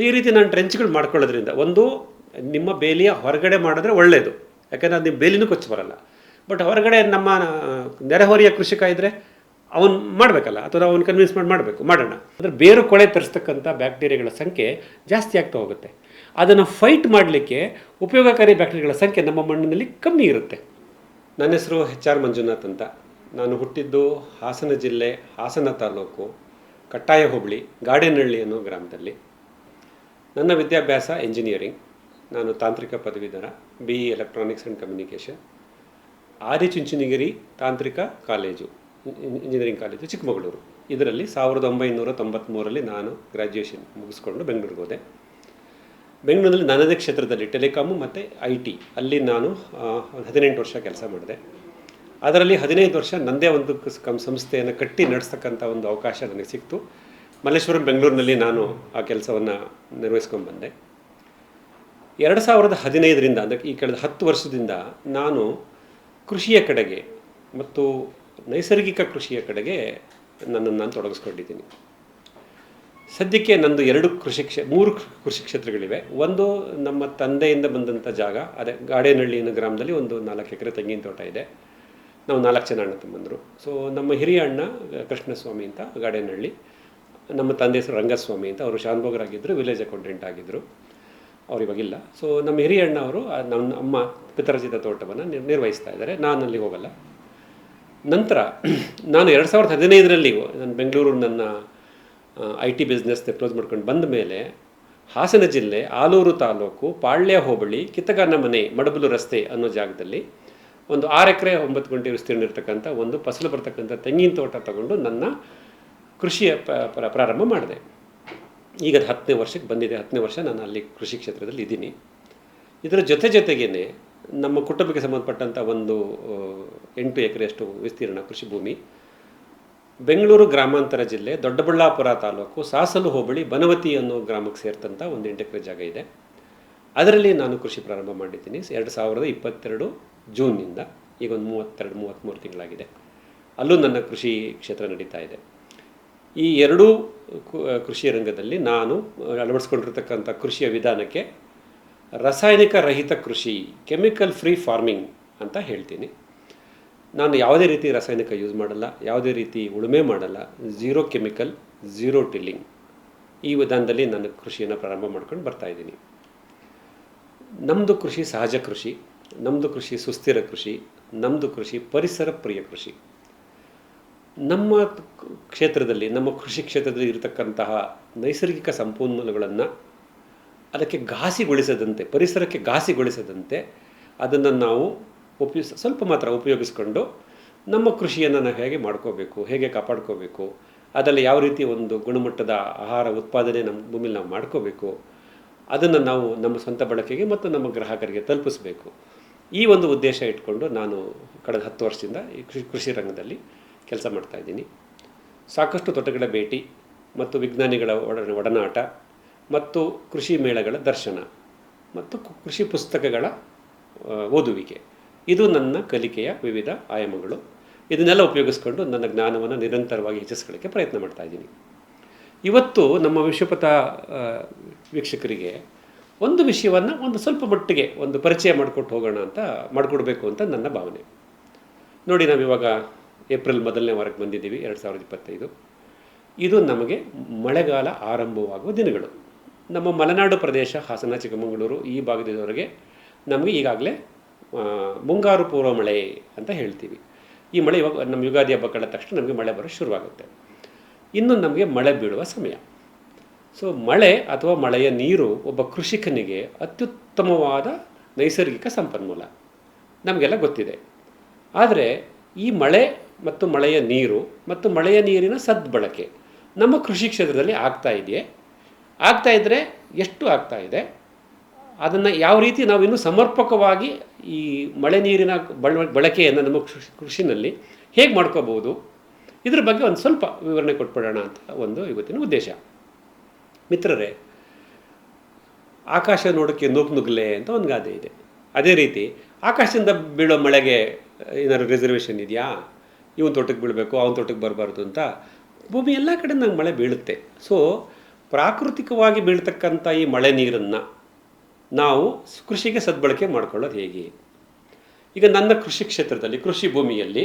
So ಈ ರೀತಿ ನಾನು ಟ್ರೆಂಚ್ಗಳು ಮಾಡ್ಕೊಳ್ಳೋದ್ರಿಂದ ಒಂದು, ನಿಮ್ಮ ಬೇಲಿಯ ಹೊರಗಡೆ ಮಾಡಿದ್ರೆ ಒಳ್ಳೆಯದು ಯಾಕಂದರೆ ಅದು ನಿಮ್ಮ ಬೇಲಿನೂ ಕೊಚ್ಚಿ ಬರಲ್ಲ. ಬಟ್ ಹೊರಗಡೆ ನಮ್ಮ ನೆರೆಹೊರೆಯ ಕೃಷಿಕ ಇದ್ದರೆ ಅವನು ಮಾಡಬೇಕಲ್ಲ, ಅಥವಾ ಅವನು ಕನ್ವಿನ್ಸ್ ಮಾಡಿ ಮಾಡಬೇಕು, ಮಾಡೋಣ. ಅಂದರೆ ಬೇರು ಕೊಳೆ ತರಿಸ್ತಕ್ಕಂಥ ಬ್ಯಾಕ್ಟೀರಿಯಾಗಳ ಸಂಖ್ಯೆ ಜಾಸ್ತಿ ಆಗ್ತಾ ಹೋಗುತ್ತೆ. ಅದನ್ನು ಫೈಟ್ ಮಾಡಲಿಕ್ಕೆ ಉಪಯೋಗಕಾರಿ ಬ್ಯಾಕ್ಟೀರಿಯಾಗಳ ಸಂಖ್ಯೆ ನಮ್ಮ ಮಣ್ಣಿನಲ್ಲಿ ಕಮ್ಮಿ ಇರುತ್ತೆ. ನನ್ನ ಹೆಸರು ಎಚ್ ಆರ್ ಮಂಜುನಾಥ್ ಅಂತ. ನಾನು ಹುಟ್ಟಿದ್ದು ಹಾಸನ ಜಿಲ್ಲೆ, ಹಾಸನ ತಾಲೂಕು, ಕಟ್ಟಾಯ ಹೋಬಳಿ, ಗಾಡೇನಹಳ್ಳಿ ಅನ್ನೋ ಗ್ರಾಮದಲ್ಲಿ. ನನ್ನ ವಿದ್ಯಾಭ್ಯಾಸ ಇಂಜಿನಿಯರಿಂಗ್ ನಾನು ತಾಂತ್ರಿಕ ಪದವೀಧರ B E electronics and communication Adichunchanagiri ತಾಂತ್ರಿಕ ಕಾಲೇಜು ಇಂಜಿನಿಯರಿಂಗ್ ಕಾಲೇಜು, ಚಿಕ್ಕಮಗಳೂರು. ಇದರಲ್ಲಿ ಸಾವಿರದ ಒಂಬೈನೂರ ತೊಂಬತ್ತ್ಮೂರರಲ್ಲಿ ನಾನು ಗ್ರ್ಯಾಜುಯೇಷನ್ ಮುಗಿಸ್ಕೊಂಡು ಬೆಂಗಳೂರಿಗೆ ಹೋದೆ. ಬೆಂಗಳೂರಿನಲ್ಲಿ ನನ್ನದೇ ಕ್ಷೇತ್ರದಲ್ಲಿ ಟೆಲಿಕಾಮು ಮತ್ತು ಐ ಟಿ ಅಲ್ಲಿ ನಾನು ಹದಿನೆಂಟು ವರ್ಷ ಕೆಲಸ ಮಾಡಿದೆ. ಅದರಲ್ಲಿ ಹದಿನೈದು ವರ್ಷ ನನ್ನದೇ ಒಂದು ಸಂಸ್ಥೆಯನ್ನು ಕಟ್ಟಿ ನಡೆಸ್ತಕ್ಕಂಥ ಒಂದು ಅವಕಾಶ ನನಗೆ ಸಿಕ್ತು. ಮಲ್ಲೇಶ್ವರಂ, ಬೆಂಗಳೂರಿನಲ್ಲಿ ನಾನು ಆ ಕೆಲಸವನ್ನು ನಿರ್ವಹಿಸ್ಕೊಂಡು ಬಂದೆ ಎರಡು ಸಾವಿರದ ಹದಿನೈದರಿಂದ, ಅಂದರೆ ಈ ಕಳೆದ ಹತ್ತು ವರ್ಷದಿಂದ ನಾನು ಕೃಷಿಯ ಕಡೆಗೆ ಮತ್ತು ನೈಸರ್ಗಿಕ ಕೃಷಿಯ ಕಡೆಗೆ ನನ್ನನ್ನು ನಾನು ತೊಡಗಿಸ್ಕೊಂಡಿದ್ದೀನಿ. ಸದ್ಯಕ್ಕೆ ನಂದು ಎರಡು ಕೃಷಿ ಕ್ಷೇ, ಮೂರು ಕೃಷಿ ಕ್ಷೇತ್ರಗಳಿವೆ. ಒಂದು ನಮ್ಮ ತಂದೆಯಿಂದ ಬಂದಂಥ ಜಾಗ, ಅದೇ ಗಾಡೇನಹಳ್ಳಿ ಅನ್ನೋ ಗ್ರಾಮದಲ್ಲಿ ಒಂದು ನಾಲ್ಕು ಎಕರೆ ತೆಂಗಿನ ತೋಟ ಇದೆ. ನಾವು ನಾಲ್ಕು ಜನ ಅಣ್ಣ ತಮ್ಮಂದರು. ಸೊ ನಮ್ಮ ಹಿರಿಯ ಅಣ್ಣ, ಕೃಷ್ಣಸ್ವಾಮಿ ಅಂತ ಗಾಡೇನಹಳ್ಳಿ. ನಮ್ಮ ತಂದೆ ಹೆಸರು ರಂಗಸ್ವಾಮಿ ಅಂತ ಅವರು ಶಾನ್ಭೋಗರಾಗಿದ್ದರು ವಿಲೇಜ್ ಅಕೌಂಟೆಂಟ್ ಆಗಿದ್ದರು ಅವ್ರು ಇವಾಗಿಲ್ಲ. ಸೊ ನಮ್ಮ ಹಿರಿಯ ಅಣ್ಣ ಅವರು ನಮ್ಮ ಅಮ್ಮ ಪಿತರಚಿತ ತೋಟವನ್ನು ನಿರ್ ನಿರ್ವಹಿಸ್ತಾ ಇದ್ದಾರೆ. ನಾನು ಅಲ್ಲಿ ಹೋಗಲ್ಲ. ನಂತರ, ನಾನು ಎರಡು ಸಾವಿರದ ಹದಿನೈದರಲ್ಲಿ ನಾನು ಬೆಂಗಳೂರು ನನ್ನ ಐ ಟಿ ಬಿಸ್ನೆಸ್ ಕ್ಲೋಸ್ ಮಾಡ್ಕೊಂಡು ಬಂದ ಮೇಲೆ, ಹಾಸನ ಜಿಲ್ಲೆ, ಆಲೂರು ತಾಲೂಕು, ಪಾಳ್ಯ ಹೋಬಳಿ ಕಿತ್ತಗಾನ ಮನೆ, ಮಡಬಲು ರಸ್ತೆ ಅನ್ನೋ ಜಾಗದಲ್ಲಿ ಒಂದು ಆರು ಎಕರೆ ಒಂಬತ್ತು ಗಂಟೆ ವಿಸ್ತೀರ್ಣ ಇರ್ತಕ್ಕಂಥ ಒಂದು ಫಸಲು ಬರ್ತಕ್ಕಂಥ ತೆಂಗಿನ ತೋಟ ತಗೊಂಡು ನನ್ನ ಕೃಷಿಯ ಪ್ರಾರಂಭ ಮಾಡಿದೆ. ಈಗ ಅದು ಹತ್ತನೇ ವರ್ಷಕ್ಕೆ ಬಂದಿದೆ. ಹತ್ತನೇ ವರ್ಷ ನಾನು ಅಲ್ಲಿ ಕೃಷಿ ಕ್ಷೇತ್ರದಲ್ಲಿ ಇದ್ದೀನಿ. ಇದರ ಜೊತೆ ಜೊತೆಗೇ ನಮ್ಮ ಕುಟುಂಬಕ್ಕೆ ಸಂಬಂಧಪಟ್ಟಂಥ ಒಂದು ಎಂಟು ಎಕರೆಯಷ್ಟು ವಿಸ್ತೀರ್ಣ ಕೃಷಿ ಭೂಮಿ. ಬೆಂಗಳೂರು ಗ್ರಾಮಾಂತರ ಜಿಲ್ಲೆ ದೊಡ್ಡಬಳ್ಳಾಪುರ ತಾಲೂಕು ಸಾಸಲು ಹೋಬಳಿ ಬನವತಿ ಅನ್ನೋ ಗ್ರಾಮಕ್ಕೆ ಸೇರ್ತಂಥ ಒಂದು ಎಂಟು ಎಕರೆ ಜಾಗ ಇದೆ. ಅದರಲ್ಲಿ ನಾನು ಕೃಷಿ ಪ್ರಾರಂಭ ಮಾಡಿದ್ದೀನಿ. ಎರಡು ಸಾವಿರದ ಇಪ್ಪತ್ತೆರಡು ಜೂನ್ನಿಂದ ಈಗ ಒಂದು ಮೂವತ್ತೆರಡು, ಮೂವತ್ತ್ಮೂರು ತಿಂಗಳಾಗಿದೆ. ಅಲ್ಲೂ ನನ್ನ ಕೃಷಿ ಕ್ಷೇತ್ರ ನಡೀತಾ ಇದೆ. ಈ ಎರಡೂ ಕೃಷಿ ರಂಗದಲ್ಲಿ ನಾನು ಅಳವಡಿಸ್ಕೊಂಡಿರ್ತಕ್ಕಂಥ ಕೃಷಿಯ ವಿಧಾನಕ್ಕೆ ರಾಸಾಯನಿಕ ರಹಿತ ಕೃಷಿ, ಕೆಮಿಕಲ್ ಫ್ರೀ ಫಾರ್ಮಿಂಗ್ ಅಂತ ಹೇಳ್ತೀನಿ. ನಾನು ಯಾವುದೇ ರೀತಿ ರಾಸಾಯನಿಕ ಯೂಸ್ ಮಾಡಲ್ಲ, ಯಾವುದೇ ರೀತಿ ಉಳುಮೆ ಮಾಡಲ್ಲ, ಝೀರೋ ಕೆಮಿಕಲ್, ಝೀರೋ ಟಿಲ್ಲಿಂಗ್ ಈ ವಿಧಾನದಲ್ಲಿ ನಾನು ಕೃಷಿಯನ್ನು ಪ್ರಾರಂಭ ಮಾಡ್ಕೊಂಡು ಬರ್ತಾ ಇದ್ದೀನಿ. ನಮ್ಮದು ಕೃಷಿ ಸಹಜ ಕೃಷಿ ನಮ್ಮದು ಕೃಷಿ ಸುಸ್ಥಿರ ಕೃಷಿ ನಮ್ಮದು ಕೃಷಿ ಪರಿಸರ ಪ್ರಿಯ ಕೃಷಿ. ನಮ್ಮ ಕ್ಷೇತ್ರದಲ್ಲಿ, ನಮ್ಮ ಕೃಷಿ ಕ್ಷೇತ್ರದಲ್ಲಿ ಇರತಕ್ಕಂತಹ ನೈಸರ್ಗಿಕ ಸಂಪನ್ಮೂಲಗಳನ್ನು ಅದಕ್ಕೆ ಘಾಸಿಗೊಳಿಸದಂತೆ, ಪರಿಸರಕ್ಕೆ ಘಾಸಿಗೊಳಿಸದಂತೆ ಅದನ್ನು ನಾವು ಉಪಯೋಗಿಸ, ಸ್ವಲ್ಪ ಮಾತ್ರ ಉಪಯೋಗಿಸ್ಕೊಂಡು ನಮ್ಮ ಕೃಷಿಯನ್ನು ನಾವು ಹೇಗೆ ಮಾಡ್ಕೋಬೇಕು, ಹೇಗೆ ಕಾಪಾಡ್ಕೋಬೇಕು, ಅದರಲ್ಲಿ ಯಾವ ರೀತಿ ಒಂದು ಗುಣಮಟ್ಟದ ಆಹಾರ ಉತ್ಪಾದನೆ ನಮ್ಮ ಭೂಮಿಲಿ ನಾವು ಮಾಡ್ಕೋಬೇಕು, ಅದನ್ನು ನಾವು ನಮ್ಮ ಸ್ವಂತ ಬಳಕೆಗೆ ಮತ್ತು ನಮ್ಮ ಗ್ರಾಹಕರಿಗೆ ತಲುಪಿಸಬೇಕು. ಈ ಒಂದು ಉದ್ದೇಶ ಇಟ್ಕೊಂಡು ನಾನು ಕಳೆದ ಹತ್ತು ವರ್ಷದಿಂದ ಈ ಕೃಷಿ ಕೃಷಿ ರಂಗದಲ್ಲಿ ಕೆಲಸ ಮಾಡ್ತಾಯಿದ್ದೀನಿ ಸಾಕಷ್ಟು ತೋಟಗಳ ಭೇಟಿ ಮತ್ತು ವಿಜ್ಞಾನಿಗಳ ಒಡ, ಒಡನಾಟ ಮತ್ತು ಕೃಷಿ ಮೇಳಗಳ ದರ್ಶನ ಮತ್ತು ಕೃಷಿ ಪುಸ್ತಕಗಳ ಓದುವಿಕೆ. ಇದು ನನ್ನ ಕಲಿಕೆಯ ವಿವಿಧ ಆಯಾಮಗಳು. ಇದನ್ನೆಲ್ಲ ಉಪಯೋಗಿಸ್ಕೊಂಡು ನನ್ನ ಜ್ಞಾನವನ್ನು ನಿರಂತರವಾಗಿ ಹೆಚ್ಚಿಸ್ಕೊಳ್ಳೋಕ್ಕೆ ಪ್ರಯತ್ನ ಮಾಡ್ತಾ ಇದ್ದೀನಿ. ಇವತ್ತು ನಮ್ಮ ವಿಶ್ವಪಥ ವೀಕ್ಷಕರಿಗೆ ಒಂದು ವಿಷಯವನ್ನು ಒಂದು ಸ್ವಲ್ಪ ಮಟ್ಟಿಗೆ ಒಂದು ಪರಿಚಯ ಮಾಡಿಕೊಟ್ಟು ಹೋಗೋಣ ಅಂತ ಮಾಡಿಕೊಡ್ಬೇಕು ಅಂತ ನನ್ನ ಭಾವನೆ. ನೋಡಿ ನಾವಿವಾಗ ಏಪ್ರಿಲ್ ಮೊದಲನೇ ವಾರಕ್ಕೆ ಬಂದಿದ್ದೀವಿ, ಎರಡು ಸಾವಿರದ ಇಪ್ಪತ್ತೈದು. ಇದು ನಮಗೆ ಮಳೆಗಾಲ ಆರಂಭವಾಗುವ ದಿನಗಳು. ನಮ್ಮ ಮಲೆನಾಡು ಪ್ರದೇಶ, ಹಾಸನ, ಚಿಕ್ಕಮಗಳೂರು ಈ ಭಾಗದವರೆಗೆ ನಮಗೆ ಈಗಾಗಲೇ ಮುಂಗಾರು ಪೂರ್ವ ಮಳೆ ಅಂತ ಹೇಳ್ತೀವಿ. ಈ ಮಳೆ ಇವಾಗ ನಮ್ಮ ಯುಗಾದಿ ಹಬ್ಬ ಕಳೆದ ತಕ್ಷಣ ನಮಗೆ ಮಳೆ ಬರೋ ಶುರುವಾಗುತ್ತೆ. ಇನ್ನು ನಮಗೆ ಮಳೆ ಬೀಳುವ ಸಮಯ. ಸೊ ಮಳೆ ಅಥವಾ ಮಳೆಯ ನೀರು ಒಬ್ಬ ಕೃಷಿಕನಿಗೆ ಅತ್ಯುತ್ತಮವಾದ ನೈಸರ್ಗಿಕ ಸಂಪನ್ಮೂಲ. ನಮಗೆಲ್ಲ ಗೊತ್ತಿದೆ. ಆದರೆ ಈ ಮಳೆ ಮತ್ತು ಮಳೆಯ ನೀರು ಮತ್ತು ಮಳೆಯ ನೀರಿನ ಸದ್ಬಳಕೆ. ನಮ್ಮ ಕೃಷಿ ಕ್ಷೇತ್ರದಲ್ಲಿ ಆಗ್ತಾ ಇದೆಯೇ? ಆಗ್ತಾ ಇದ್ದರೆ ಎಷ್ಟು ಆಗ್ತಾ ಇದೆ? ಅದನ್ನು ಯಾವ ರೀತಿ ನಾವು ಇನ್ನೂ ಸಮರ್ಪಕವಾಗಿ ಈ ಮಳೆ ನೀರಿನ ಬಳ ಬಳಕೆಯನ್ನು ನಮ್ಮ ಕೃಷಿ, ಕೃಷಿನಲ್ಲಿ ಹೇಗೆ ಮಾಡ್ಕೋಬೋದು ಇದ್ರ ಬಗ್ಗೆ ಒಂದು ಸ್ವಲ್ಪ ವಿವರಣೆ ಕೊಟ್ಬಿಡೋಣ ಅಂತ ಒಂದು ಇವತ್ತಿನ ಉದ್ದೇಶ. ಮಿತ್ರರೇ, ಆಕಾಶ ನೋಡೋಕ್ಕೆ ನುಗ್ ನುಗ್ಲೆ ಅಂತ ಒಂದು ಗಾದೆ ಇದೆ. ಅದೇ ರೀತಿ ಆಕಾಶದಿಂದ ಬೀಳೋ ಮಳೆಗೆ ಏನಾದ್ರು ರಿಸರ್ವೇಷನ್ ಇದೆಯಾ? ಇವನ್ ತೋಟಕ್ಕೆ ಬೀಳಬೇಕು, ಅವನ ತೋಟಕ್ಕೆ ಬರಬಾರ್ದು ಅಂತ ಭೂಮಿ ಎಲ್ಲ ಕಡೆ ನಂಗೆ ಮಳೆ ಬೀಳುತ್ತೆ. ಸೊ ಪ್ರಾಕೃತಿಕವಾಗಿ ಬೀಳ್ತಕ್ಕಂಥ ಈ ಮಳೆ ನೀರನ್ನು ನಾವು ಕೃಷಿಗೆ ಸದ್ಬಳಕೆ ಮಾಡ್ಕೊಳ್ಳೋದು ಹೇಗೆ? ಈಗ ನನ್ನ ಕೃಷಿ ಕ್ಷೇತ್ರದಲ್ಲಿ, ಕೃಷಿ ಭೂಮಿಯಲ್ಲಿ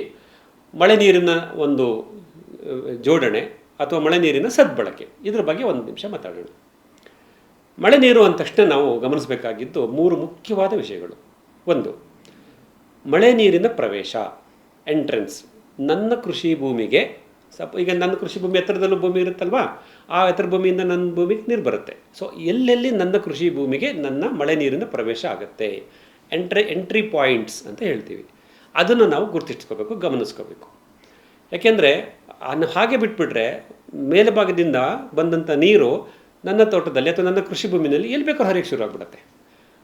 ಮಳೆ ನೀರಿನ ಒಂದು ಜೋಡಣೆ ಅಥವಾ ಮಳೆ ನೀರಿನ ಸದ್ಬಳಕೆ, ಇದರ ಬಗ್ಗೆ ಒಂದು ನಿಮಿಷ ಮಾತಾಡೋಣ. ಮಳೆ ನೀರು ಅಂದ ತಕ್ಷಣ ನಾವು ಗಮನಿಸಬೇಕಾಗಿದ್ದು ಮೂರು ಮುಖ್ಯವಾದ ವಿಷಯಗಳು. ಒಂದು, ಮಳೆ ನೀರಿನ ಪ್ರವೇಶ ಎಂಟ್ರೆನ್ಸ್ ನನ್ನ ಕೃಷಿ ಭೂಮಿಗೆ, ಸಪ್, ಈಗ ನನ್ನ ಕೃಷಿ ಭೂಮಿ ಎತ್ತರದಲ್ಲೂ ಭೂಮಿ ಇರುತ್ತಲ್ವಾ? ಆ ಎತ್ತರ ಭೂಮಿಯಿಂದ ನನ್ನ ಭೂಮಿಗೆ ನೀರು ಬರುತ್ತೆ. ಸೊ ಎಲ್ಲೆಲ್ಲಿ ನನ್ನ ಕೃಷಿ ಭೂಮಿಗೆ ನನ್ನ ಮಳೆ ನೀರಿನ ಪ್ರವೇಶ ಆಗುತ್ತೆ? ಎಂಟ್ರಿ ಎಂಟ್ರಿ ಪಾಯಿಂಟ್ಸ್ ಅಂತ ಹೇಳ್ತೀವಿ. ಅದನ್ನು ನಾವು ಗುರುತಿಸ್ಕೋಬೇಕು, ಗಮನಿಸ್ಕೋಬೇಕು. ಯಾಕೆಂದರೆ ಅನ್ನು ಹಾಗೆ ಬಿಟ್ಬಿಟ್ರೆ ಮೇಲ್ಭಾಗದಿಂದ ಬಂದಂಥ ನೀರು ನನ್ನ ತೋಟದಲ್ಲಿ ಅಥವಾ ನನ್ನ ಕೃಷಿ ಭೂಮಿನಲ್ಲಿ ಎಲ್ಲಿ ಬೇಕೋ ಹರಿಯಕ್ಕೆ ಶುರು ಆಗ್ಬಿಡುತ್ತೆ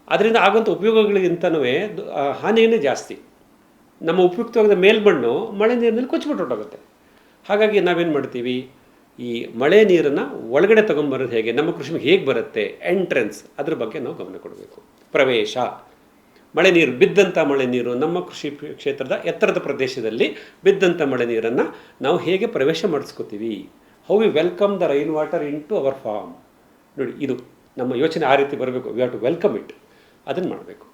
ಅದರಿಂದ ಆಗುವಂಥ ಉಪಯೋಗಗಳಿಗಿಂತನೂ ಹಾನಿಯೇ ಜಾಸ್ತಿ. ನಮ್ಮ ಉಪಯುಕ್ತವಾದ ಮೇಲ್ಮಣ್ಣು ಮಳೆ ನೀರಿನಲ್ಲಿ ಕೊಚ್ಚಿಬಿಟ್ಟು ಹೊರಟೋಗುತ್ತೆ ಹಾಗಾಗಿ ನಾವೇನು ಮಾಡ್ತೀವಿ? ಈ ಮಳೆ ನೀರನ್ನು ಒಳಗಡೆ ತೊಗೊಂಬರೋದು ಹೇಗೆ? ನಮ್ಮ ಕೃಷಿ ಹೇಗೆ ಬರುತ್ತೆ? ಎಂಟ್ರೆನ್ಸ್ ಅದ್ರ ಬಗ್ಗೆ ನಾವು ಗಮನ ಕೊಡಬೇಕು. ಪ್ರವೇಶ. ಮಳೆ ನೀರು ಬಿದ್ದಂಥ ಮಳೆ ನೀರು ನಮ್ಮ ಕೃಷಿ ಕ್ಷೇತ್ರದ ಎತ್ತರದ ಪ್ರದೇಶದಲ್ಲಿ ಬಿದ್ದಂಥ ಮಳೆ ನೀರನ್ನು ನಾವು ಹೇಗೆ ಪ್ರವೇಶ ಮಾಡಿಸ್ಕೋತೀವಿ? How we welcome the rain water into our farm ನೋಡಿ, ಇದು ನಮ್ಮ ಯೋಚನೆ ಆ ರೀತಿ ಬರಬೇಕು. We have to welcome it ಅದನ್ನು ಮಾಡಬೇಕು.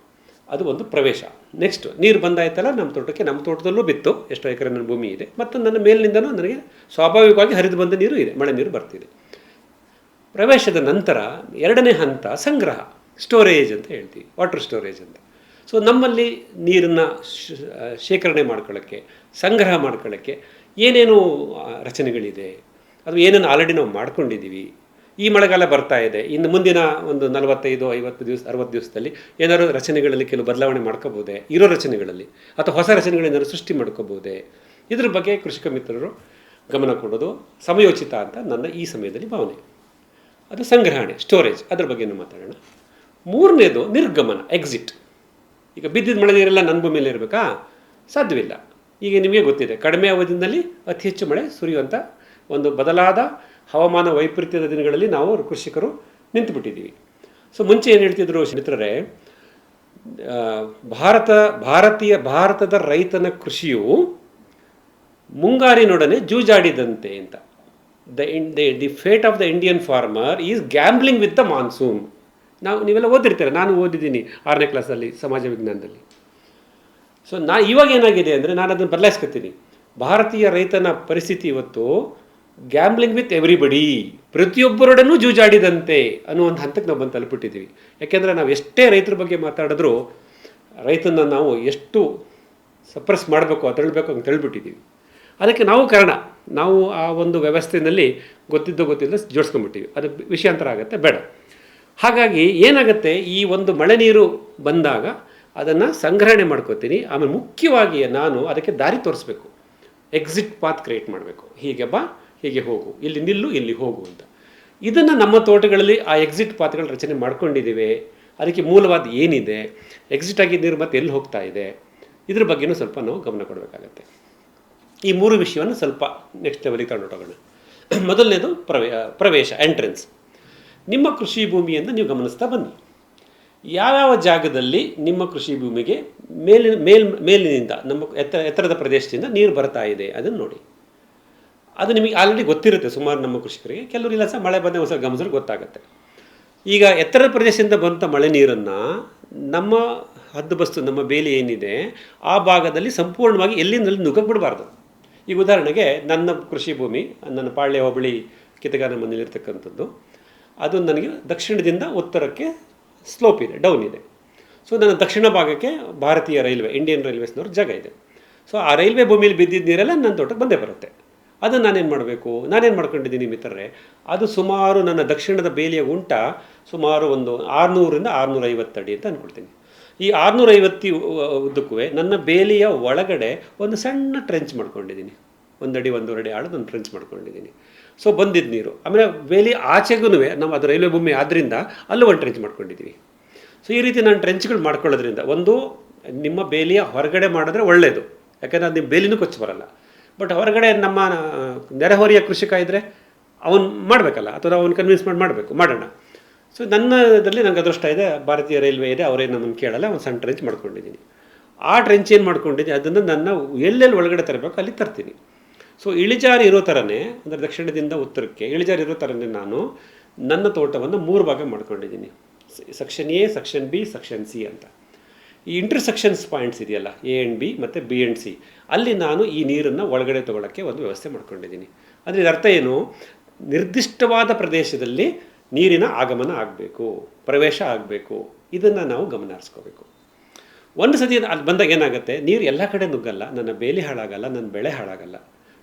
ಅದು ಒಂದು ಪ್ರವೇಶ. ನೆಕ್ಸ್ಟ್ ನೀರು ಬಂದಾಯ್ತಲ್ಲ, ನಮ್ಮ ತೋಟಕ್ಕೆ, ನಮ್ಮ ತೋಟದಲ್ಲೂ ಬಿತ್ತು, ಎಷ್ಟೋ ಎಕರೆ ನನ್ನ ಭೂಮಿ ಇದೆ. ಮತ್ತು ನನ್ನ ಮೇಲಿನಿಂದಲೂ ನನಗೆ ಸ್ವಾಭಾವಿಕವಾಗಿ ಹರಿದು ಬಂದ ನೀರು ಇದೆ, ಮಳೆ ನೀರು ಬರ್ತಿದೆ. ಪ್ರವೇಶದ ನಂತರ ಎರಡನೇ ಹಂತ ಸಂಗ್ರಹ ಸ್ಟೋರೇಜ್ ಅಂತ ಹೇಳ್ತೀವಿ ವಾಟರ್ ಸ್ಟೋರೇಜ್ ಅಂತ. ಸೊ ನಮ್ಮಲ್ಲಿ ನೀರನ್ನು ಶೇಖರಣೆ ಮಾಡ್ಕೊಳ್ಳೋಕ್ಕೆ, ಸಂಗ್ರಹ ಮಾಡ್ಕೊಳ್ಳೋಕ್ಕೆ ಏನೇನು ರಚನೆಗಳಿದೆ ಅದು ಏನೇನು ಆಲ್ರೆಡಿ ನಾವು ಮಾಡ್ಕೊಂಡಿದ್ದೀವಿ ಈ ಮಳೆಗಾಲ ಬರ್ತಾ ಇದೆ. ಇನ್ನು ಮುಂದಿನ ಒಂದು ನಲವತ್ತೈದು, ಐವತ್ತು ದಿವಸ, ಅರವತ್ತು ದಿವಸದಲ್ಲಿ ಏನಾದರೂ ರಚನೆಗಳಲ್ಲಿ ಕೆಲವು ಬದಲಾವಣೆ ಮಾಡ್ಕೋಬೋದೇ ಇರೋ ರಚನೆಗಳಲ್ಲಿ ಅಥವಾ ಹೊಸ ರಚನೆಗಳೇನಾದ್ರು ಸೃಷ್ಟಿ ಮಾಡ್ಕೋಬೋದೇ ಇದ್ರ ಬಗ್ಗೆ ಕೃಷಿಕ ಮಿತ್ರರು ಗಮನ ಕೊಡೋದು ಸಮಯೋಚಿತ ಅಂತ ನನ್ನ ಈ ಸಮಯದಲ್ಲಿ ಭಾವನೆ. ಅದು ಸಂಗ್ರಹಣೆ ಸ್ಟೋರೇಜ್ ಅದ್ರ ಬಗ್ಗೆನೂ ಮಾತಾಡೋಣ. ಮೂರನೇದು ನಿರ್ಗಮನ ಎಕ್ಸಿಟ್ ಈಗ ಬಿದ್ದಿದ್ದ ಮಳೆ ನೀರೆಲ್ಲ ನನ್ನ ಭೂಮಿಯಲ್ಲಿ ಇರಬೇಕಾ? ಸಾಧ್ಯವಿಲ್ಲ. ಈಗ ನಿಮಗೆ ಗೊತ್ತಿದೆ, ಕಡಿಮೆ ಅವಧಿಯಲ್ಲಿ ಅತಿ ಹೆಚ್ಚು ಮಳೆ ಸುರಿಯುವಂಥ ಒಂದು ಬದಲಾದ ಹವಾಮಾನ ವೈಪರೀತ್ಯದ ದಿನಗಳಲ್ಲಿ ನಾವು ಕೃಷಿಕರು ನಿಂತುಬಿಟ್ಟಿದ್ದೀವಿ. ಸೊ ಮುಂಚೆ ಏನು ಹೇಳ್ತಿದ್ರು ಮಿತ್ರರೇ ಭಾರತ, ಭಾರತೀಯ, ಭಾರತದ ರೈತನ ಕೃಷಿಯು ಮುಂಗಾರಿನೊಡನೆ ಜೂಜಾಡಿದಂತೆ ಅಂತ. The in the the fate of the Indian farmer is gambling with the monsoon ನಾವು, ನೀವೆಲ್ಲ ಓದಿರ್ತೀರ, ನಾನು ಓದಿದ್ದೀನಿ ಆರನೇ ಕ್ಲಾಸಲ್ಲಿ ಸಮಾಜ ವಿಜ್ಞಾನದಲ್ಲಿ. ಸೊ ನಾ, ಇವಾಗ ಏನಾಗಿದೆ ಅಂದರೆ ನಾನು ಅದನ್ನು ಬದಲಾಯಿಸ್ಕೊತೀನಿ. ಭಾರತೀಯ ರೈತನ ಪರಿಸ್ಥಿತಿ ಇವತ್ತು ಗ್ಯಾಂಬ್ಲಿಂಗ್ ವಿತ್ ಎವ್ರಿಬಡಿ ಪ್ರತಿಯೊಬ್ಬರೊಡನೂ ಜೂಜಾಡಿದಂತೆ ಅನ್ನೋ ಒಂದು ಹಂತಕ್ಕೆ ನಾವು ಬಂದು ತಲುಪಿಟ್ಟಿದ್ದೀವಿ ಯಾಕೆಂದರೆ ನಾವು ಎಷ್ಟೇ ರೈತರ ಬಗ್ಗೆ ಮಾತಾಡಿದ್ರೂ ರೈತನ ನಾವು ಎಷ್ಟು ಸಪ್ರೆಸ್ ಮಾಡಬೇಕು ತಳ್ಬೇಕು ಅಂತ ತಳ್ಬಿಟ್ಟಿದ್ದೀವಿ ಅದಕ್ಕೆ ನಾವು ಕಾರಣ, ನಾವು ಆ ಒಂದು ವ್ಯವಸ್ಥೆಯಲ್ಲಿ ಗೊತ್ತಿದ್ದು ಗೊತ್ತಿಲ್ಲ ಜೋಡಿಸ್ಕೊಂಡ್ಬಿಟ್ಟಿವಿ ಅದು ವಿಷಯಾಂತರ ಆಗುತ್ತೆ, ಬೇಡ. ಹಾಗಾಗಿ ಏನಾಗುತ್ತೆ, ಈ ಒಂದು ಮಳೆ ನೀರು ಬಂದಾಗ ಅದನ್ನು ಸಂಗ್ರಹಣೆ ಮಾಡ್ಕೋತೀನಿ. ಆಮೇಲೆ ಮುಖ್ಯವಾಗಿ ನಾನು ಅದಕ್ಕೆ ದಾರಿ ತೋರಿಸ್ಬೇಕು. ಎಕ್ಸಿಟ್ ಪಾತ್ ಕ್ರಿಯೇಟ್ ಮಾಡಬೇಕು. ಹೀಗೆ ಬಾ ಹೀಗೆ ಹೋಗು, ಇಲ್ಲಿ ನಿಲ್ಲು, ಇಲ್ಲಿ ಹೋಗು ಅಂತ. ಇದನ್ನು ನಮ್ಮ ತೋಟಗಳಲ್ಲಿ ಆ ಎಕ್ಸಿಟ್ ಪಾತ್ಗಳ ರಚನೆ ಮಾಡ್ಕೊಂಡಿದ್ದೀವಿ. ಅದಕ್ಕೆ ಮೂಲವಾದ ಏನಿದೆ? ಎಕ್ಸಿಟ್ ಆಗಿ ನೀರು ಮತ್ತೆ ಎಲ್ಲಿ ಹೋಗ್ತಾ ಇದೆ? ಇದ್ರ ಬಗ್ಗೆನೂ ಸ್ವಲ್ಪ ನಾವು ಗಮನ ಕೊಡಬೇಕಾಗತ್ತೆ. ಈ ಮೂರು ವಿಷಯವನ್ನು ಸ್ವಲ್ಪ ನೆಕ್ಸ್ಟ್ ಲೆವೆಲಿಗೆ ತಗೊಂಡೋಗೋಣ ಮೊದಲನೇದು ಪ್ರವೇ, ಪ್ರವೇಶ ಎಂಟ್ರೆನ್ಸ್ ನಿಮ್ಮ ಕೃಷಿ ಭೂಮಿಯನ್ನು ನೀವು ಗಮನಿಸ್ತಾ ಬನ್ನಿ. ಯಾವ್ಯಾವ ಜಾಗದಲ್ಲಿ ನಿಮ್ಮ ಕೃಷಿ ಭೂಮಿಗೆ ಮೇಲಿನ, ಮೇಲ್, ಮೇಲಿನಿಂದ, ನಮ್ಮ ಎತ್ತರ, ಎತ್ತರದ ಪ್ರದೇಶದಿಂದ ನೀರು ಬರ್ತಾ ಇದೆ ಅದನ್ನು ನೋಡಿ. ಅದು ನಿಮಗೆ ಆಲ್ರೆಡಿ ಗೊತ್ತಿರುತ್ತೆ ಸುಮಾರು ನಮ್ಮ ಕೃಷಿಕರಿಗೆ. ಕೆಲವರು ಇಲ್ಲ ಸಹ ಮಳೆ ಬಂದ ಹೊಸ ಗಮನಿಸಿದ್ರೆ ಗೊತ್ತಾಗುತ್ತೆ. ಈಗ ಎತ್ತರ ಪ್ರದೇಶದಿಂದ ಬಂತ ಮಳೆ ನೀರನ್ನು ನಮ್ಮ ಹದ್ದುಬಸ್ತು ನಮ್ಮ ಬೇಲಿ ಏನಿದೆ, ಆ ಭಾಗದಲ್ಲಿ ಸಂಪೂರ್ಣವಾಗಿ ಎಲ್ಲಿಂದಲ್ಲಿ ನುಗ್ಗಕ್ಕೆ ಈಗ ಉದಾಹರಣೆಗೆ ನನ್ನ ಕೃಷಿ ಭೂಮಿ, ನನ್ನ ಪಾಳ್ಯ ಹೋಬಳಿ ಕಿತಗಾನ ಮನೆಯಲ್ಲಿರ್ತಕ್ಕಂಥದ್ದು. ಅದು ನನಗೆ ದಕ್ಷಿಣದಿಂದ ಉತ್ತರಕ್ಕೆ ಸ್ಲೋಪ್ ಇದೆ ಡೌನ್ ಇದೆ. ಸೊ ನನ್ನ ದಕ್ಷಿಣ ಭಾಗಕ್ಕೆ ಭಾರತೀಯ ರೈಲ್ವೆ ಇಂಡಿಯನ್ ರೈಲ್ವೇಸ್ನವ್ರ ಜಾಗ ಇದೆ. ಸೊ ಆ ರೈಲ್ವೆ ಭೂಮಿಯಲ್ಲಿ ಬಿದ್ದಿದ್ದ ನೀರೆಲ್ಲ ನನ್ನ ತೋಟಕ್ಕೆ ಬಂದೇ ಬರುತ್ತೆ. ಅದನ್ನು ನಾನೇನು ಮಾಡಬೇಕು? ನಾನೇನು ಮಾಡ್ಕೊಂಡಿದ್ದೀನಿ ಮಿತ್ರರೆ? ಅದು ಸುಮಾರು ನನ್ನ ದಕ್ಷಿಣದ ಬೇಲಿಯ ಉಂಟ ಸುಮಾರು ಒಂದು ಆರುನೂರಿಂದ ಆರುನೂರೈವತ್ತು ಅಡಿ ಅಂತ ಅಂದ್ಕೊಳ್ತೀನಿ ಈ ಆರುನೂರ ಐವತ್ತು ಉದ್ದಕ್ಕೂ ನನ್ನ ಬೇಲಿಯ ಒಳಗಡೆ ಒಂದು ಸಣ್ಣ ಟ್ರೆಂಚ್ ಮಾಡ್ಕೊಂಡಿದ್ದೀನಿ. ಒಂದಡಿ ಅಡಿ ಆಳದ ಒಂದು ಟ್ರೆಂಚ್ ಮಾಡ್ಕೊಂಡಿದ್ದೀನಿ. ಸೊ ಬಂದಿದ್ದು ನೀರು. ಆಮೇಲೆ ಬೇಲಿ ಆಚೆಗೂ ನಮ್ಮ ಅದು ರೈಲ್ವೆ ಭೂಮಿ ಆದ್ದರಿಂದ ಅಲ್ಲೂ ಒಂದು ಟ್ರೆಂಚ್ ಮಾಡ್ಕೊಂಡಿದ್ದೀವಿ ಸೊ ಈ ರೀತಿ ನಾನು ಟ್ರೆಂಚ್ಗಳು ಮಾಡ್ಕೊಳ್ಳೋದ್ರಿಂದ ಒಂದು ನಿಮ್ಮ ಬೇಲಿಯ ಹೊರಗಡೆ ಮಾಡಿದ್ರೆ ಒಳ್ಳೆಯದು ಯಾಕಂದರೆ ಅದು ನಿಮ್ಮ ಬೇಲಿನೂ ಕೊಚ್ಚು ಬರಲ್ಲ. ಬಟ್ ಹೊರಗಡೆ ನಮ್ಮ ನೆರೆಹೊರೆಯ ಕೃಷಿಕ ಇದ್ದರೆ ಅವನು ಮಾಡಬೇಕಲ್ಲ, ಅಥವಾ ಅವನು ಕನ್ವಿನ್ಸ್ ಮಾಡಿ ಮಾಡಬೇಕು, ಮಾಡೋಣ. ಸೊ ನನ್ನದಲ್ಲಿ ನನಗೆ ಅದೃಷ್ಟ ಇದೆ, ಭಾರತೀಯ ರೈಲ್ವೆ ಇದೆ ಅವರೇ ನಮ್ಮನ್ನು ಕೇಳಲ್ಲ, ಒಂದು ಸಣ್ಣ ಟ್ರೆಂಚ್ ಮಾಡ್ಕೊಂಡಿದ್ದೀನಿ. ಆ ಟ್ರೆಂಚ್ ಏನು ಮಾಡ್ಕೊಂಡಿದ್ದೀನಿ, ಅದನ್ನು ನನ್ನ ಎಲ್ಲೆಲ್ಲಿ ಒಳಗಡೆ ತರಬೇಕು ಅಲ್ಲಿ ತರ್ತೀನಿ. ಸೊ ಇಳಿಜಾರು ಇರೋ ಥರನೇ ಅಂದರೆ ದಕ್ಷಿಣದಿಂದ ಉತ್ತರಕ್ಕೆ, ಇಳಿಜಾರು ಇರೋ ಥರನೇ ನಾನು ನನ್ನ ತೋಟವನ್ನು ಮೂರು ಭಾಗ ಮಾಡ್ಕೊಂಡಿದ್ದೀನಿ. Section A section B section C ಅಂತ. ಈ ಇಂಟರ್ಸೆಕ್ಷನ್ಸ್ ಪಾಯಿಂಟ್ಸ್ ಇದೆಯಲ್ಲ ಎ ಆ್ಯಂಡ್ ಬಿ ಮತ್ತು ಬಿ ಆ್ಯಂಡ್ ಸಿ ಅಲ್ಲಿ ನಾನು ಈ ನೀರನ್ನು ಒಳಗಡೆ ತಗೊಳ್ಳೋಕ್ಕೆ ಒಂದು ವ್ಯವಸ್ಥೆ ಮಾಡ್ಕೊಂಡಿದ್ದೀನಿ. ಅಂದರೆ ಅರ್ಥ ಏನು? ನಿರ್ದಿಷ್ಟವಾದ ಪ್ರದೇಶದಲ್ಲಿ ನೀರಿನ ಆಗಮನ ಆಗಬೇಕು, ಪ್ರವೇಶ ಆಗಬೇಕು. ಇದನ್ನು ನಾವು ಗಮನ ಹರಿಸ್ಕೋಬೇಕು ಒಂದು ಸತಿ ಅಲ್ಲಿ ಬಂದಾಗ ಏನಾಗುತ್ತೆ? ನೀರು ಎಲ್ಲ ಕಡೆ ನುಗ್ಗಲ್ಲ, ನನ್ನ ಬೇಲಿ ಹಾಳಾಗಲ್ಲ, ನನ್ನ ಬೆಳೆ ಹಾಳಾಗಲ್ಲ.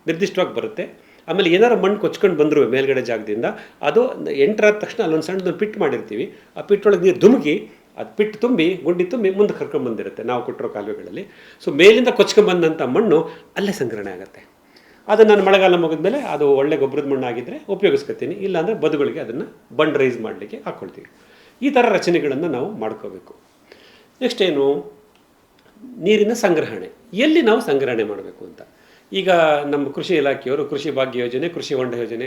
ನಿರ್ದಿಷ್ಟವಾಗಿ ಬರುತ್ತೆ. ಆಮೇಲೆ ಏನಾರು ಮಣ್ಣು ಕೊಚ್ಕೊಂಡು ಬಂದರು ಮೇಲ್ಗಡೆ ಜಾಗದಿಂದ, ಅದು ಎಂಟರಾದ ತಕ್ಷಣ ಅಲ್ಲೊಂದು ಸಣ್ಣದೊಂದು ಪಿಟ್ ಮಾಡಿರ್ತೀವಿ. ಆ ಪಿಟ್ಟೊಳಗೆ ನೀರು ಧುಮುಕಿ ಅದು ಪಿಟ್ಟು ತುಂಬಿ, ಗುಂಡಿ ತುಂಬಿ ಮುಂದೆ ಕರ್ಕೊಂಡು ಬಂದಿರುತ್ತೆ ನಾವು ಕೊಟ್ಟಿರೋ ಕಾಲುವೆಗಳಲ್ಲಿ. ಸೊ ಮೇಲಿಂದ ಕೊಚ್ಕೊಂಡ್ಬಂದಂಥ ಮಣ್ಣು ಅಲ್ಲೇ ಸಂಗ್ರಹಣೆ ಆಗುತ್ತೆ. ಅದನ್ನು ನಾನು ಮಳೆಗಾಲ ಮುಗಿದ್ಮೇಲೆ ಅದು ಒಳ್ಳೆ ಗೊಬ್ಬರದ ಮಣ್ಣಾಗಿದ್ದರೆ ಉಪಯೋಗಿಸ್ಕೊತೀನಿ. ಇಲ್ಲಾಂದರೆ ಬದುಗಳಿಗೆ ಅದನ್ನು ಬಂಡ್ ರೈಸ್ ಮಾಡಲಿಕ್ಕೆ ಹಾಕ್ಕೊಳ್ತೀವಿ ಈ ಥರ ರಚನೆಗಳನ್ನು ನಾವು ಮಾಡ್ಕೋಬೇಕು. ನೆಕ್ಸ್ಟ್ ಏನು? ನೀರಿನ ಸಂಗ್ರಹಣೆ. ಎಲ್ಲಿ ನಾವು ಸಂಗ್ರಹಣೆ ಮಾಡಬೇಕು ಅಂತ? ಈಗ ನಮ್ಮ ಕೃಷಿ ಇಲಾಖೆಯವರು ಕೃಷಿ ಭಾಗ್ಯ ಯೋಜನೆ, ಕೃಷಿ ಹೊಂಡ ಯೋಜನೆ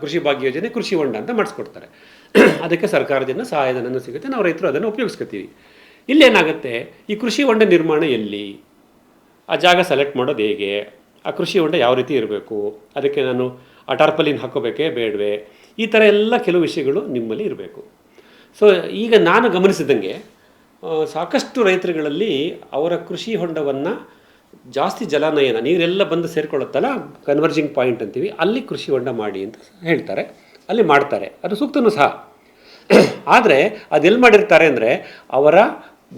ಕೃಷಿ ಭಾಗ್ಯ ಯೋಜನೆ, ಕೃಷಿ ಹೊಂಡ ಅಂತ ಮಾಡಿಸ್ಕೊಡ್ತಾರೆ. ಅದಕ್ಕೆ ಸರ್ಕಾರದಿಂದ ಸಹಾಯಧನ ಸಿಗುತ್ತೆ, ನಾವು ರೈತರು ಅದನ್ನು ಉಪಯೋಗಿಸ್ಕೊತೀವಿ. ಇಲ್ಲೇನಾಗುತ್ತೆ ಈ ಕೃಷಿ ಹೊಂಡ ನಿರ್ಮಾಣ ಎಲ್ಲಿ? ಆ ಜಾಗ ಸೆಲೆಕ್ಟ್ ಮಾಡೋದು ಹೇಗೆ? ಆ ಕೃಷಿ ಹೊಂಡ ಯಾವ ರೀತಿ ಇರಬೇಕು? ಅದಕ್ಕೆ ನಾನು ಆ ಟಾರ್ಪಲಿನ್ ಹಾಕೋಬೇಕೇ ಬೇಡವೆ? ಈ ಥರ ಎಲ್ಲ ಕೆಲವು ವಿಷಯಗಳು ನಿಮ್ಮಲ್ಲಿ ಇರಬೇಕು. ಸೊ ಈಗ ನಾನು ಗಮನಿಸಿದಂಗೆ ಸಾಕಷ್ಟು ರೈತರುಗಳಲ್ಲಿ ಅವರ ಕೃಷಿ ಹೊಂಡವನ್ನು ಜಾಸ್ತಿ ಜಲಾನಯನ, ನೀರೆಲ್ಲ ಬಂದು ಸೇರಿಕೊಳ್ಳುತ್ತಲ್ಲ? ಕನ್ವರ್ಜಿಂಗ್ ಪಾಯಿಂಟ್ ಅಂತೀವಿ. ಅಲ್ಲಿ ಕೃಷಿ ಹೊಂಡ ಮಾಡಿ ಅಂತ ಹೇಳ್ತಾರೆ. ಅಲ್ಲಿ ಮಾಡ್ತಾರೆ. ಅದು ಸೂಕ್ತನೂ ಸಹ. ಆದರೆ ಅದೆಲ್ಲಿ ಮಾಡಿರ್ತಾರೆ ಅಂದರೆ ಅವರ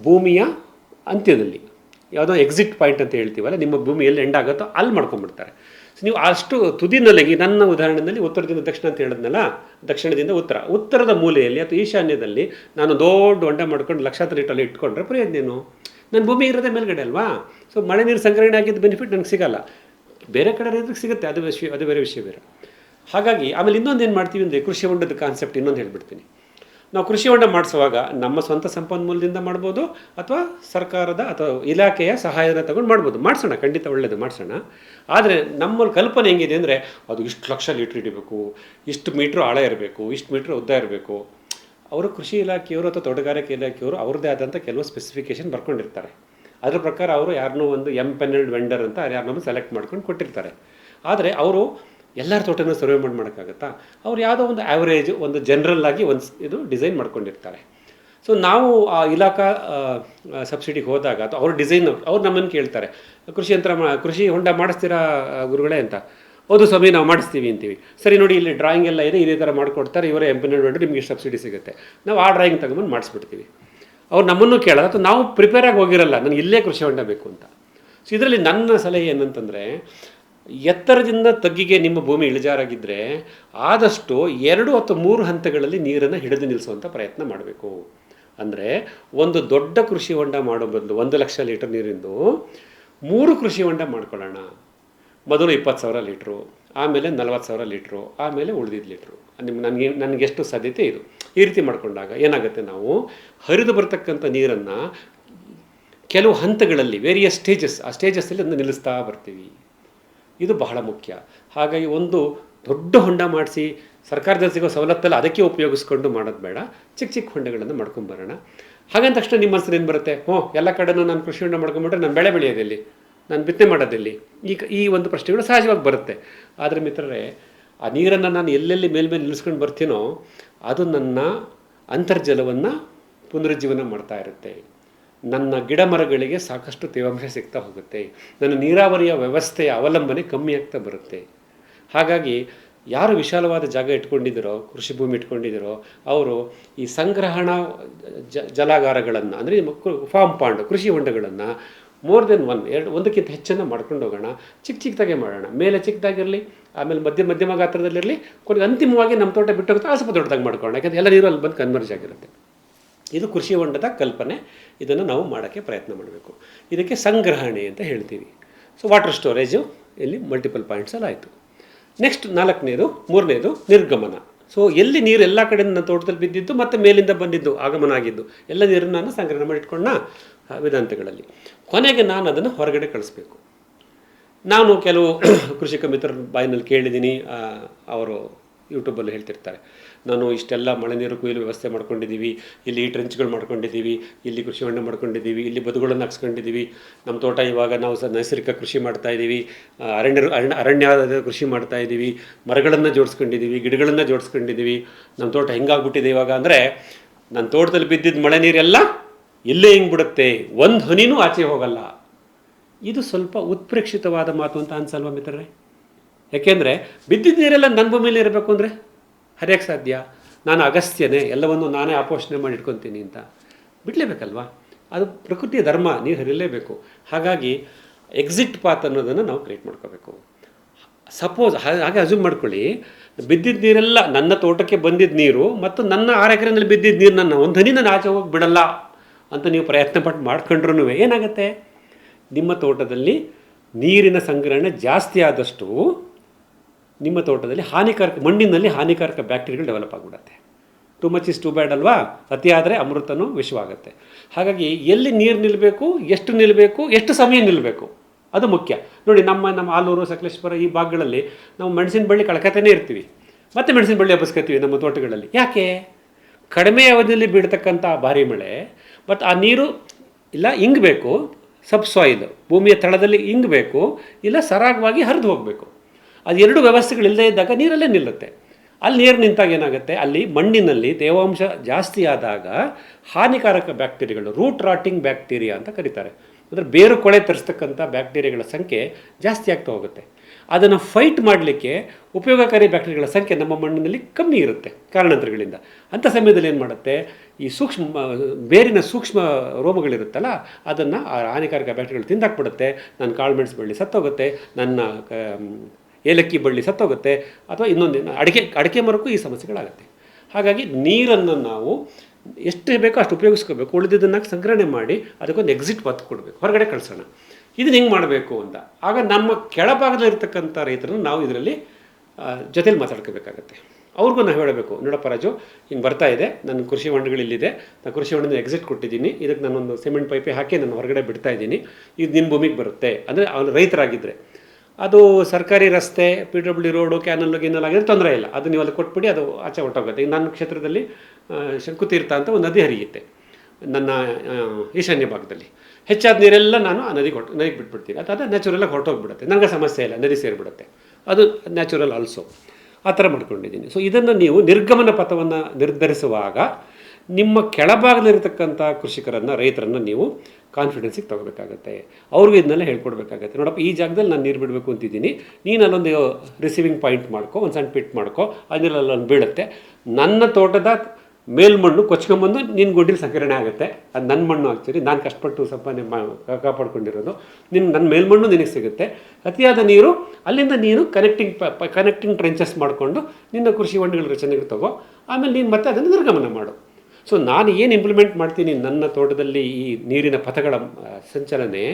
ಭೂಮಿಯ ಅಂತ್ಯದಲ್ಲಿ, ಯಾವುದೋ ಎಕ್ಸಿಟ್ ಪಾಯಿಂಟ್ ಅಂತ ಹೇಳ್ತೀವಲ್ಲ, ನಿಮ್ಮ ಭೂಮಿ ಎಲ್ಲಿ ಎಂಡ್ ಆಗುತ್ತೋ ಅಲ್ಲಿ ಮಾಡ್ಕೊಂಡ್ಬಿಡ್ತಾರೆ. ಸೊ ನೀವು ಅಷ್ಟು ತುದಿನಲ್ಲಿಗೆ, ನನ್ನ ಉದಾಹರಣೆಯಲ್ಲಿ ಉತ್ತರದಿಂದ ದಕ್ಷಿಣ ಅಂತ ಹೇಳಿದ್ನಲ್ಲ, ದಕ್ಷಿಣದಿಂದ ಉತ್ತರ. ಉತ್ತರದ ಮೂಲೆಯಲ್ಲಿ ಅಥವಾ ಈಶಾನ್ಯದಲ್ಲಿ ನಾನು ದೊಡ್ಡ ಹೊಂಡ ಮಾಡ್ಕೊಂಡು ಲಕ್ಷಾಂತರ ಇಟ್ಟಲ್ಲಿ ಇಟ್ಕೊಂಡ್ರೆ ಪ್ರಯೋಜನ ಏನು? ನನ್ನ ಭೂಮಿ ಇರೋದೇ ಮೇಲ್ಗಡೆ ಅಲ್ವಾ? ಸೊ ಮಳೆ ನೀರು ಸಂಗ್ರಹಣೆ ಆಗಿದ್ದ ಬೆನಿಫಿಟ್ ನನಗೆ ಸಿಗಲ್ಲ. ಬೇರೆ ಕಡೆ ರೈತರಿಗೆ ಸಿಗುತ್ತೆ, ಅದು ವಿಷಯ, ಅದು ಬೇರೆ ವಿಷಯ ಬೇರೆ. ಹಾಗಾಗಿ, ಆಮೇಲೆ ಇನ್ನೊಂದು ಏನು ಮಾಡ್ತೀವಿ ಅಂದರೆ ಕೃಷಿ ಹೊಂಡದ ಕಾನ್ಸೆಪ್ಟ್ ಇನ್ನೊಂದು ಹೇಳ್ಬಿಡ್ತೀನಿ. ನಾವು ಕೃಷಿ ಹೊಂಡ ಮಾಡಿಸುವಾಗ ನಮ್ಮ ಸ್ವಂತ ಸಂಪನ್ಮೂಲದಿಂದ ಮಾಡ್ಬೋದು, ಅಥವಾ ಸರ್ಕಾರದ ಅಥವಾ ಇಲಾಖೆಯ ಸಹಾಯನ ತಗೊಂಡು ಮಾಡ್ಬೋದು. ಮಾಡಿಸೋಣ, ಖಂಡಿತ ಒಳ್ಳೆಯದು ಮಾಡಿಸೋಣ. ಆದರೆ, ನಮ್ಮಲ್ಲಿ ಕಲ್ಪನೆ ಹೆಂಗಿದೆ ಅಂದರೆ ಅದು ಇಷ್ಟು ಲಕ್ಷ ಲೀಟ್ರ್ ಇಡಬೇಕು ಇಷ್ಟು ಮೀಟ್ರ್ ಆಳ ಇರಬೇಕು, ಇಷ್ಟು ಮೀಟ್ರ್ ಉದ್ದ ಇರಬೇಕು. ಅವರು ಕೃಷಿ ಇಲಾಖೆಯವರು ಅಥವಾ ತೋಟಗಾರಿಕೆ ಇಲಾಖೆಯವರು ಅವ್ರದ್ದೇ ಆದಂಥ ಕೆಲವು ಸ್ಪೆಸಿಫಿಕೇಶನ್ ಬರ್ಕೊಂಡಿರ್ತಾರೆ. ಅದರ ಪ್ರಕಾರ ಅವರು ಯಾರನ್ನೂ ಒಂದು ಎಂ ಪೆನಲ್ಡ್ ವೆಂಡರ್ ಅಂತ ಯಾರನ್ನೂ ಸೆಲೆಕ್ಟ್ ಮಾಡ್ಕೊಂಡು ಕೊಟ್ಟಿರ್ತಾರೆ. ಆದರೆ ಅವರು ಎಲ್ಲರ ತೋಟನೂ ಸರ್ವೆ ಮಾಡಿ ಮಾಡೋಕ್ಕಾಗತ್ತಾ? ಅವ್ರು ಯಾವುದೋ ಒಂದು ಆ್ಯಾವ್ರೇಜ್ ಒಂದು ಜನರಲ್ ಆಗಿ ಒಂದು ಇದು ಡಿಸೈನ್ ಮಾಡ್ಕೊಂಡಿರ್ತಾರೆ. ಸೊ ನಾವು ಆ ಇಲಾಖಾ ಸಬ್ಸಿಡಿಗೆ ಹೋದಾಗ ಅಥವಾ ಅವ್ರ ಡಿಸೈನ್ ಅವ್ರು ನಮ್ಮನ್ನು ಕೇಳ್ತಾರೆ. ಕೃಷಿ ಯಂತ್ರ ಮಾ, ಕೃಷಿ ಹೊಂಡ ಮಾಡಿಸ್ತೀರಾ ಗುರುಗಳೇ ಅಂತ. ಹೌದು ಸ್ವಾಮಿ ನಾವು ಮಾಡಿಸ್ತೀವಿ ಅಂತೀವಿ. ಸರಿ ನೋಡಿ, ಇಲ್ಲಿ ಡ್ರಾಯಿಂಗ್ ಎಲ್ಲ ಇದೆ, ಇದೇ ಥರ ಮಾಡಿಕೊಡ್ತಾರೆ, ಇವರೇ ಎಂಪಿನೆಡ್ ಮಾಡಿ ನಿಮಗೆ ಸಬ್ಸಿಡಿ ಸಿಗುತ್ತೆ. ನಾವು ಆ ಡ್ರಾಯಿಂಗ್ ತಗೊಂಬಂದು ಮಾಡಿಸ್ಬಿಡ್ತೀವಿ. ಅವ್ರು ನಮ್ಮನ್ನು ಕೇಳೋದು ಅಥವಾ ನಾವು ಪ್ರಿಪೇರ್ ಆಗಿ ಹೋಗಿರಲ್ಲ, ನನಗೆ ಇಲ್ಲೇ ಕೃಷಿ ಹೊಂಡ ಬೇಕು ಅಂತ. ಸೊ ಇದರಲ್ಲಿ ನನ್ನ ಸಲಹೆ ಏನಂತಂದರೆ, ಎತ್ತರದಿಂದ ತಗ್ಗಿಗೆ ನಿಮ್ಮ ಭೂಮಿ ಇಳಿಜಾರಾಗಿದ್ದರೆ ಆದಷ್ಟು ಎರಡು ಅಥವಾ ಮೂರು ಹಂತಗಳಲ್ಲಿ ನೀರನ್ನು ಹಿಡಿದು ನಿಲ್ಲಿಸುವಂಥ ಪ್ರಯತ್ನ ಮಾಡಬೇಕು. ಅಂದರೆ ಒಂದು ದೊಡ್ಡ ಕೃಷಿ ಹೊಂಡ ಮಾಡೋ ಬದಲು ಒಂದು ಲಕ್ಷ ಲೀಟರ್ ನೀರಿಂದು ಮೂರು ಕೃಷಿ ಹೊಂಡ ಮಾಡ್ಕೊಳ್ಳೋಣ. ಮೊದಲು ಇಪ್ಪತ್ತು ಸಾವಿರ ಲೀಟ್ರು, ಆಮೇಲೆ ನಲ್ವತ್ತು ಸಾವಿರ ಲೀಟ್ರು, ಆಮೇಲೆ ಉಳಿದಿದ್ದ ಲೀಟ್ರು. ನಿಮ್ಮ ನನಗೆ ನನಗೆಷ್ಟು ಸಾಧ್ಯತೆ ಇದು. ಈ ರೀತಿ ಮಾಡಿಕೊಂಡಾಗ ಏನಾಗುತ್ತೆ ನಾವು? ಹರಿದು ಬರ್ತಕ್ಕಂಥ ನೀರನ್ನು ಕೆಲವು ಹಂತಗಳಲ್ಲಿ ವೇರಿಯಸ್ ಸ್ಟೇಜಸ್ ಆ ಸ್ಟೇಜಸ್ಸಲ್ಲಿ ಅದನ್ನು ನಿಲ್ಲಿಸ್ತಾ ಬರ್ತೀವಿ. ಇದು ಬಹಳ ಮುಖ್ಯ. ಹಾಗಾಗಿ ಒಂದು ದೊಡ್ಡ ಹೊಂಡ ಮಾಡಿಸಿ, ಸರ್ಕಾರದಲ್ಲಿ ಸಿಗೋ ಸವಲತ್ತಲ್ಲಿ ಅದಕ್ಕೆ ಉಪಯೋಗಿಸ್ಕೊಂಡು ಮಾಡೋದು ಬೇಡ. ಚಿಕ್ಕ ಚಿಕ್ಕ ಹೊಂಡಗಳನ್ನು ಮಾಡ್ಕೊಂಬರೋಣ ಹಾಗಂದ ತಕ್ಷಣ ನಿಮ್ಮ ಮನಸ್ಸಲ್ಲಿ ಏನು ಬರುತ್ತೆ? ಹ್ಞೂ ಎಲ್ಲ ಕಡೆನೂ ನಾನು ಕೃಷಿ ಹೊಂಡ ಮಾಡ್ಕೊಂಬಿಟ್ರೆ ನಾನು ಬೆಳೆ ಬೆಳೆಯೋದೆಲ್ಲಿ ನಾನು ಬಿತ್ತನೆ ಮಾಡೋದಿಲ್ಲಿ ಈ ಕ- ಈ ಒಂದು ಪ್ರಶ್ನೆಗಳು ಸಹಜವಾಗಿ ಬರುತ್ತೆ. ಆದರೆ ಮಿತ್ರರೇ, ಆ ನೀರನ್ನು ನಾನು ಎಲ್ಲೆಲ್ಲಿ ಮೇಲ್ಮೇಲೆ ನಿಲ್ಲಿಸ್ಕೊಂಡು ಬರ್ತೀನೋ, ಅದು ನನ್ನ ಅಂತರ್ಜಲವನ್ನು ಪುನರುಜ್ಜೀವನ ಮಾಡ್ತಾ ಇರುತ್ತೆ. ನನ್ನ ಗಿಡ ಮರಗಳಿಗೆ ಸಾಕಷ್ಟು ತೇವಾಂಶ ಸಿಗ್ತಾ ಹೋಗುತ್ತೆ. ನನ್ನ ನೀರಾವರಿಯ ವ್ಯವಸ್ಥೆಯ ಅವಲಂಬನೆ ಕಮ್ಮಿ ಆಗ್ತಾ ಬರುತ್ತೆ. ಹಾಗಾಗಿ, ಯಾರು ವಿಶಾಲವಾದ ಜಾಗ ಇಟ್ಕೊಂಡಿದ್ದರೋ, ಕೃಷಿ ಭೂಮಿ ಇಟ್ಕೊಂಡಿದ್ದೀರೋ, ಅವರು ಈ ಸಂಗ್ರಹಣ ಜಲಾಗಾರಗಳನ್ನು, ಅಂದರೆ ಫಾರ್ಮ್ ಪಾಂಡ್ ಕೃಷಿ ಹೊಂಡಗಳನ್ನು ಮೋರ್ ದೆನ್ ಒನ್ ಎರಡು, ಒಂದಕ್ಕಿಂತ ಹೆಚ್ಚನ್ನು ಮಾಡ್ಕೊಂಡು ಹೋಗೋಣ. ಚಿಕ್ಕ ಚಿಕ್ಕದಾಗೆ ಮಾಡೋಣ. ಮೇಲೆ ಚಿಕ್ಕದಾಗಿರಲಿ ಆಮೇಲೆ ಮಧ್ಯ ಮಧ್ಯಮ ಗಾತ್ರದಲ್ಲಿರಲಿ, ಕೊನೆಗೆ ಅಂತಿಮವಾಗಿ ನಮ್ಮ ತೋಟ ಬಿಟ್ಟು ಹೋಗುತ್ತೆ ಸ್ವಲ್ಪ ದೊಡ್ಡದಾಗಿ ಮಾಡ್ಕೊಳ್ಳೋಣ. ಯಾಕಂದರೆ ಎಲ್ಲ ನೀರು ಅಲ್ಲಿ ಬಂದು ಕನ್ವರ್ಜ್ ಆಗಿರುತ್ತೆ. ಇದು ಕೃಷಿ ಹೊಂಡದ ಕಲ್ಪನೆ. ಇದನ್ನು ನಾವು ಮಾಡೋಕ್ಕೆ ಪ್ರಯತ್ನ ಮಾಡಬೇಕು. ಇದಕ್ಕೆ ಸಂಗ್ರಹಣೆ ಅಂತ ಹೇಳ್ತೀವಿ. ಸೊ ವಾಟರ್ ಸ್ಟೋರೇಜು ಇಲ್ಲಿ ಮಲ್ಟಿಪಲ್ ಪಾಯಿಂಟ್ಸಲ್ಲಿ ಆಯಿತು. ನೆಕ್ಸ್ಟ್ ನಾಲ್ಕನೇದು, ಮೂರನೇದು ನಿರ್ಗಮನ. ಸೊ ಎಲ್ಲಿ ನೀರು ಎಲ್ಲ ಕಡೆ ನನ್ನ ತೋಟದಲ್ಲಿ ಬಿದ್ದಿದ್ದು, ಮತ್ತು ಮೇಲಿಂದ ಬಂದಿದ್ದು, ಆಗಮನ ಆಗಿದ್ದು, ಎಲ್ಲ ನೀರನ್ನು ನಾನು ಸಂಗ್ರಹಣೆ ಮಾಡಿಟ್ಕೊಂಡ ವೇದಾಂತಗಳಲ್ಲಿ ಕೊನೆಗೆ ನಾನು ಅದನ್ನು ಹೊರಗಡೆ ಕಳಿಸ್ಬೇಕು. ನಾನು ಕೆಲವು ಕೃಷಿಕ ಮಿತ್ರರ ಬಾಯಿನಲ್ಲಿ ಕೇಳಿದ್ದೀನಿ. ಅವರು ಯೂಟ್ಯೂಬಲ್ಲಿ ಹೇಳ್ತಿರ್ತಾರೆ, ನಾನು ಇಷ್ಟೆಲ್ಲ ಮಳೆ ನೀರು ಕೊಯ್ಲು ವ್ಯವಸ್ಥೆ ಮಾಡ್ಕೊಂಡಿದ್ದೀವಿ. ಇಲ್ಲಿ ಟ್ರೆಂಚ್ಗಳು ಮಾಡ್ಕೊಂಡಿದ್ದೀವಿ. ಇಲ್ಲಿ ಕೃಷಿ ಹೊಂಡ ಮಾಡ್ಕೊಂಡಿದ್ದೀವಿ. ಇಲ್ಲಿ ಬದುಗಳನ್ನು ಹಾಕ್ಸ್ಕೊಂಡಿದ್ದೀವಿ. ನಮ್ಮ ತೋಟ ಇವಾಗ ನಾವು ಸಹ ನೈಸರ್ಗಿಕ ಕೃಷಿ ಮಾಡ್ತಾ ಇದ್ದೀವಿ. ಅರಣ್ಯ ಅರಣ್ಯ ಅರಣ್ಯದ ಕೃಷಿ ಮಾಡ್ತಾ ಇದ್ದೀವಿ. ಮರಗಳನ್ನು ಜೋಡಿಸ್ಕೊಂಡಿದ್ದೀವಿ. ಗಿಡಗಳನ್ನು ಜೋಡಿಸ್ಕೊಂಡಿದ್ದೀವಿ. ನಮ್ಮ ತೋಟ ಹೆಂಗಾಗ್ಬಿಟ್ಟಿದೆ ಇವಾಗ ಅಂದರೆ, ನನ್ನ ತೋಟದಲ್ಲಿ ಬಿದ್ದಿದ್ದ ಮಳೆ ನೀರೆಲ್ಲ ಇಲ್ಲೇ ಹಿಂಗೆ ಬಿಡುತ್ತೆ? ಒಂದು ಹನಿನೂ ಆಚೆ ಹೋಗಲ್ಲ. ಇದು ಸ್ವಲ್ಪ ಉತ್ಪ್ರೇಕ್ಷಿತವಾದ ಮಾತು ಅಂತ ಅನ್ಸಲ್ವಾ ಮಿತ್ರರೇ? ಯಾಕೆಂದರೆ ಬಿದ್ದಿದ್ದ ನೀರೆಲ್ಲ ನನ್ನ ಭೂಮಿಯಲ್ಲಿ ಇರಬೇಕು ಅಂದರೆ ಹರಿಯಕ್ಕೆ ಸಾಧ್ಯ. ನಾನು ಅಗಸ್ತ್ಯನೇ, ಎಲ್ಲವನ್ನು ನಾನೇ ಆಪೋಷಣೆ ಮಾಡಿ ಇಟ್ಕೊತೀನಿ ಅಂತ. ಬಿಡಲೇಬೇಕಲ್ವಾ? ಅದು ಪ್ರಕೃತಿಯ ಧರ್ಮ, ನೀರು ಹರಿಯಲೇಬೇಕು. ಹಾಗಾಗಿ ಎಕ್ಸಿಟ್ ಪಾತ್ ಅನ್ನೋದನ್ನು ನಾವು ಕ್ರಿಯೇಟ್ ಮಾಡ್ಕೋಬೇಕು. ಸಪೋಸ್ ಹಾಗೆ ಅಸ್ಯೂಮ್ ಮಾಡ್ಕೊಳ್ಳಿ. ಬಿದ್ದಿದ್ದ ನೀರೆಲ್ಲ ನನ್ನ ತೋಟಕ್ಕೆ ಬಂದಿದ್ದ ನೀರು ಮತ್ತು ನನ್ನ ಆರು ಎಕರೆನಲ್ಲಿ ಬಿದ್ದಿದ್ದ ನೀರು ನನ್ನ ಒಂದು ಹನಿ ನಾನು ಆಚೆ ಹೋಗಿ ಬಿಡಲ್ಲ. ಅಂತ ನೀವು ಪ್ರಯತ್ನ ಪಟ್ಟು ಮಾಡ್ಕೊಂಡ್ರೂ ಏನಾಗುತ್ತೆ? ನಿಮ್ಮ ತೋಟದಲ್ಲಿ ನೀರಿನ ಸಂಗ್ರಹಣೆ ಜಾಸ್ತಿ ಆದಷ್ಟು ನಿಮ್ಮ ತೋಟದಲ್ಲಿ ಹಾನಿಕಾರಕ, ಮಣ್ಣಿನಲ್ಲಿ ಹಾನಿಕಾರಕ ಬ್ಯಾಕ್ಟೀರಿಯಾಗಳು ಡೆವಲಪ್ ಆಗಿಬಿಡುತ್ತೆ. Too much is too bad ಅಲ್ವಾ? ಅತಿ ಆದರೆ ಅಮೃತನೂ ವಿಷವಾಗುತ್ತೆ. ಹಾಗಾಗಿ ಎಲ್ಲಿ ನೀರು ನಿಲ್ಲಬೇಕು ಎಷ್ಟು ನಿಲ್ಲಬೇಕು ಎಷ್ಟು ಸಮಯ ನಿಲ್ಲಬೇಕು ಅದು ಮುಖ್ಯ. ನೋಡಿ, ನಮ್ಮ ನಮ್ಮ ಆಲೂರು ಸಕಲೇಶ್ವರ ಈ ಭಾಗಗಳಲ್ಲಿ ನಾವು ಮೆಣಸಿನ ಬಳ್ಳಿ ಕಳ್ಕತಾನೆ ಇರ್ತೀವಿ. ಮತ್ತೆ ಮೆಣಸಿನ ಬಳ್ಳಿ ಹಬ್ಬಸ್ಕೊತೀವಿ ನಮ್ಮ ತೋಟಗಳಲ್ಲಿ. ಯಾಕೆ? ಕಡಿಮೆ ಅವಧಿಯಲ್ಲಿ ಬೀಳ್ತಕ್ಕಂಥ ಭಾರಿ ಮಳೆ ಬಟ್ ಆ ನೀರು ಇಲ್ಲ ಇಂಗಬೇಕು ಸಬ್ ಸಾಯಿಲ್ ಭೂಮಿಯ ತಳದಲ್ಲಿ ಇಂಗಬೇಕು ಇಲ್ಲ, ಸರಾಗವಾಗಿ ಹರಿದು ಹೋಗಬೇಕು. ಅದು ಎರಡು ವ್ಯವಸ್ಥೆಗಳಿಲ್ಲದೆ ಇದ್ದಾಗ ನೀರಲ್ಲೇ ನಿಲ್ಲುತ್ತೆ. ಅಲ್ಲಿ ನೀರು ನಿಂತಾಗ ಏನಾಗುತ್ತೆ? ಅಲ್ಲಿ ಮಣ್ಣಿನಲ್ಲಿ ತೇವಾಂಶ ಜಾಸ್ತಿ ಆದಾಗ ಹಾನಿಕಾರಕ ಬ್ಯಾಕ್ಟೀರಿಯಾಗಳು ರೂಟ್ ರಾಟಿಂಗ್ ಬ್ಯಾಕ್ಟೀರಿಯಾ ಅಂತ ಕರೀತಾರೆ. ಅಂದರೆ ಬೇರು ಕೊಳೆ ತರಿಸ್ತಕ್ಕಂಥ ಬ್ಯಾಕ್ಟೀರಿಯಾಗಳ ಸಂಖ್ಯೆ ಜಾಸ್ತಿ ಆಗ್ತಾ ಹೋಗುತ್ತೆ. ಅದನ್ನು ಫೈಟ್ ಮಾಡಲಿಕ್ಕೆ ಉಪಯೋಗಕಾರಿ ಬ್ಯಾಕ್ಟೀರಿಯಾಗಳ ಸಂಖ್ಯೆ ನಮ್ಮ ಮಣ್ಣಿನಲ್ಲಿ ಕಮ್ಮಿ ಇರುತ್ತೆ ಕಾರಣಾಂತರಗಳಿಂದ. ಅಂಥ ಸಮಯದಲ್ಲಿ ಏನು ಮಾಡುತ್ತೆ? ಈ ಸೂಕ್ಷ್ಮ, ಬೇರಿನ ಸೂಕ್ಷ್ಮ ರೋಮಗಳಿರುತ್ತಲ್ಲ, ಅದನ್ನು ಆ ಹಾನಿಕಾರಕ ಬ್ಯಾಕ್ಟೀರಿಯಾಗಳು ತಿಂದಾಕ್ಬಿಡುತ್ತೆ. ನನ್ನ ಕಾಳುಮೆಣಸು ಬಳ್ಳಿ ಸತ್ತೋಗುತ್ತೆ, ನನ್ನ ಏಲಕ್ಕಿ ಬಳ್ಳಿ ಸತ್ತೋಗುತ್ತೆ, ಅಥವಾ ಇನ್ನೊಂದು ಅಡಿಕೆ ಅಡಿಕೆ ಮರಕ್ಕೂ ಈ ಸಮಸ್ಯೆಗಳಾಗುತ್ತೆ. ಹಾಗಾಗಿ ನೀರನ್ನು ನಾವು ಎಷ್ಟು ಬೇಕೋ ಅಷ್ಟು ಉಪಯೋಗಿಸ್ಕೋಬೇಕು. ಉಳಿದಿದ್ದನ್ನು ಸಂಗ್ರಹಣೆ ಮಾಡಿ, ಅದಕ್ಕೊಂದು ಎಕ್ಸಿಟ್ ಪತ್ ಕೊಡಬೇಕು. ಹೊರಗಡೆ ಕಳಿಸೋಣ. ಇದನ್ನ ಹೆಂಗೆ ಮಾಡಬೇಕು ಅಂತ. ಆಗ ನಮ್ಮ ಕೆಳಭಾಗದಲ್ಲಿರ್ತಕ್ಕಂಥ ರೈತರನ್ನು ನಾವು ಇದರಲ್ಲಿ ಜೊತೆಲಿ ಮಾತಾಡ್ಕೋಬೇಕಾಗತ್ತೆ. ಅವ್ರಿಗೂ ನಾವು ಹೇಳಬೇಕು, ನೋಡಪ್ಪ ರಾಜು, ಹಿಂಗೆ ಬರ್ತಾ ಇದೆ ನನ್ನ ಕೃಷಿ ಹೊಂಡಗಳಿಲ್ಲಿದೆ ನಾನು ಕೃಷಿ ಹೊಂಡದ ಎಕ್ಸಿಟ್ ಕೊಟ್ಟಿದ್ದೀನಿ ಇದಕ್ಕೆ ನಾನೊಂದು ಸಿಮೆಂಟ್ ಪೈಪೇ ಹಾಕಿ ನಾನು ಹೊರಗಡೆ ಬಿಡ್ತಾ ಇದ್ದೀನಿ, ಇದು ನಿಮ್ಮ ಭೂಮಿಗೆ ಬರುತ್ತೆ ಅಂದರೆ ಅವನು ರೈತರಾಗಿದ್ದರೆ ಅದು ಸರ್ಕಾರಿ ರಸ್ತೆ ಪಿ ಡಬ್ಲ್ಯೂ ರೋಡು ಕ್ಯಾನಲ್ ಗಿನಲ್ ಆಗಿದ್ರೆ ತೊಂದರೆ ಇಲ್ಲ. ಅದು ನೀವು ಅಲ್ಲಿ ಕೊಟ್ಬಿಡಿ, ಅದು ಆಚೆ ಹೊಟ್ಟೋಗುತ್ತೆ ಈಗ ನನ್ನ ಕ್ಷೇತ್ರದಲ್ಲಿ ಶಂಕುತೀರ್ಥ ಅಂತ ಒಂದು ನದಿ ಹರಿಯುತ್ತೆ, ನನ್ನ ಈಶಾನ್ಯ ಭಾಗದಲ್ಲಿ. ಹೆಚ್ಚಾದ ನೀರೆಲ್ಲ ನಾನು ಆ ನದಿಗೆ ಹೊಟ್ಟು ನದಿಗೆ ಬಿಟ್ಬಿಡ್ತೀನಿ. ಅದು ಅದು ನ್ಯಾಚುರಲಾಗಿ ಹೊರಟೋಗ್ಬಿಡುತ್ತೆ. ನನಗೆ ಸಮಸ್ಯೆ ಇಲ್ಲ, ನದಿ ಸೇರಿಬಿಡುತ್ತೆ. ಅದು ನ್ಯಾಚುರಲ್ ಆಲ್ಸೋ ಆ ಥರ ಮಾಡ್ಕೊಂಡಿದ್ದೀನಿ. ಸೊ ಇದನ್ನು ನೀವು ನಿರ್ಗಮನ ಪಥವನ್ನು ನಿರ್ಧರಿಸುವಾಗ ನಿಮ್ಮ ಕೆಳಭಾಗದಲ್ಲಿರತಕ್ಕಂಥ ಕೃಷಿಕರನ್ನು, ರೈತರನ್ನು ನೀವು ಕಾನ್ಫಿಡೆನ್ಸಿಗೆ ತಗೋಬೇಕಾಗತ್ತೆ. ಅವ್ರಿಗೆ ಇದನ್ನೆಲ್ಲ ಹೇಳ್ಕೊಡ್ಬೇಕಾಗತ್ತೆ. ನೋಡಪ್ಪ, ಈ ಜಾಗದಲ್ಲಿ ನಾನು ನೀರು ಬಿಡಬೇಕು ಅಂತಿದ್ದೀನಿ. ನೀನು ಅಲ್ಲೊಂದು ರಿಸೀವಿಂಗ್ ಪಾಯಿಂಟ್ ಮಾಡ್ಕೊ, ಒಂದು ಸಣ್ಣ ಪಿಟ್ ಮಾಡ್ಕೊ ಅದರಲ್ಲಿ ಅಲ್ಲೊಂದು ಬೀಳುತ್ತೆ. ನನ್ನ ತೋಟದ ಮೇಲ್ಮಣ್ಣು ಕೊಚ್ಕೊಂಬಂದು ನಿನ್ನ ಗುಡ್ಡಿಲಿ ಸಂಕರಣೆ ಆಗುತ್ತೆ. ಅದು ನನ್ನ ಮಣ್ಣು ಆ್ಯಕ್ಚುಲಿ ನಾನು ಕಷ್ಟಪಟ್ಟು ಸ್ವಲ್ಪ ಮಾ, ಕಾಪಾಡ್ಕೊಂಡಿರೋದು. ನಿನ್ನ ನನ್ನ ಮೇಲ್ಮಣ್ಣು ನಿನಗೆ ಸಿಗುತ್ತೆ. ಅತಿಯಾದ ನೀರು, ಅಲ್ಲಿಂದ ನೀನು ಕನೆಕ್ಟಿಂಗ್ ಕನೆಕ್ಟಿಂಗ್ ಟ್ರೆಂಚಸ್ ಮಾಡಿಕೊಂಡು ನಿನ್ನ ಕೃಷಿ ಹೊಂಡಗಳ ರಚನೆಗೆ ತಗೋ. ಆಮೇಲೆ ನೀನು ಮತ್ತೆ ಅದನ್ನು ನಿರ್ಗಮನ ಮಾಡು. ಸೊ ನಾನು ಏನು ಇಂಪ್ಲಿಮೆಂಟ್ ಮಾಡ್ತೀನಿ ನನ್ನ ತೋಟದಲ್ಲಿ ಈ ನೀರಿನ ಪಥಗಳ ಸಂಚಲನೆ,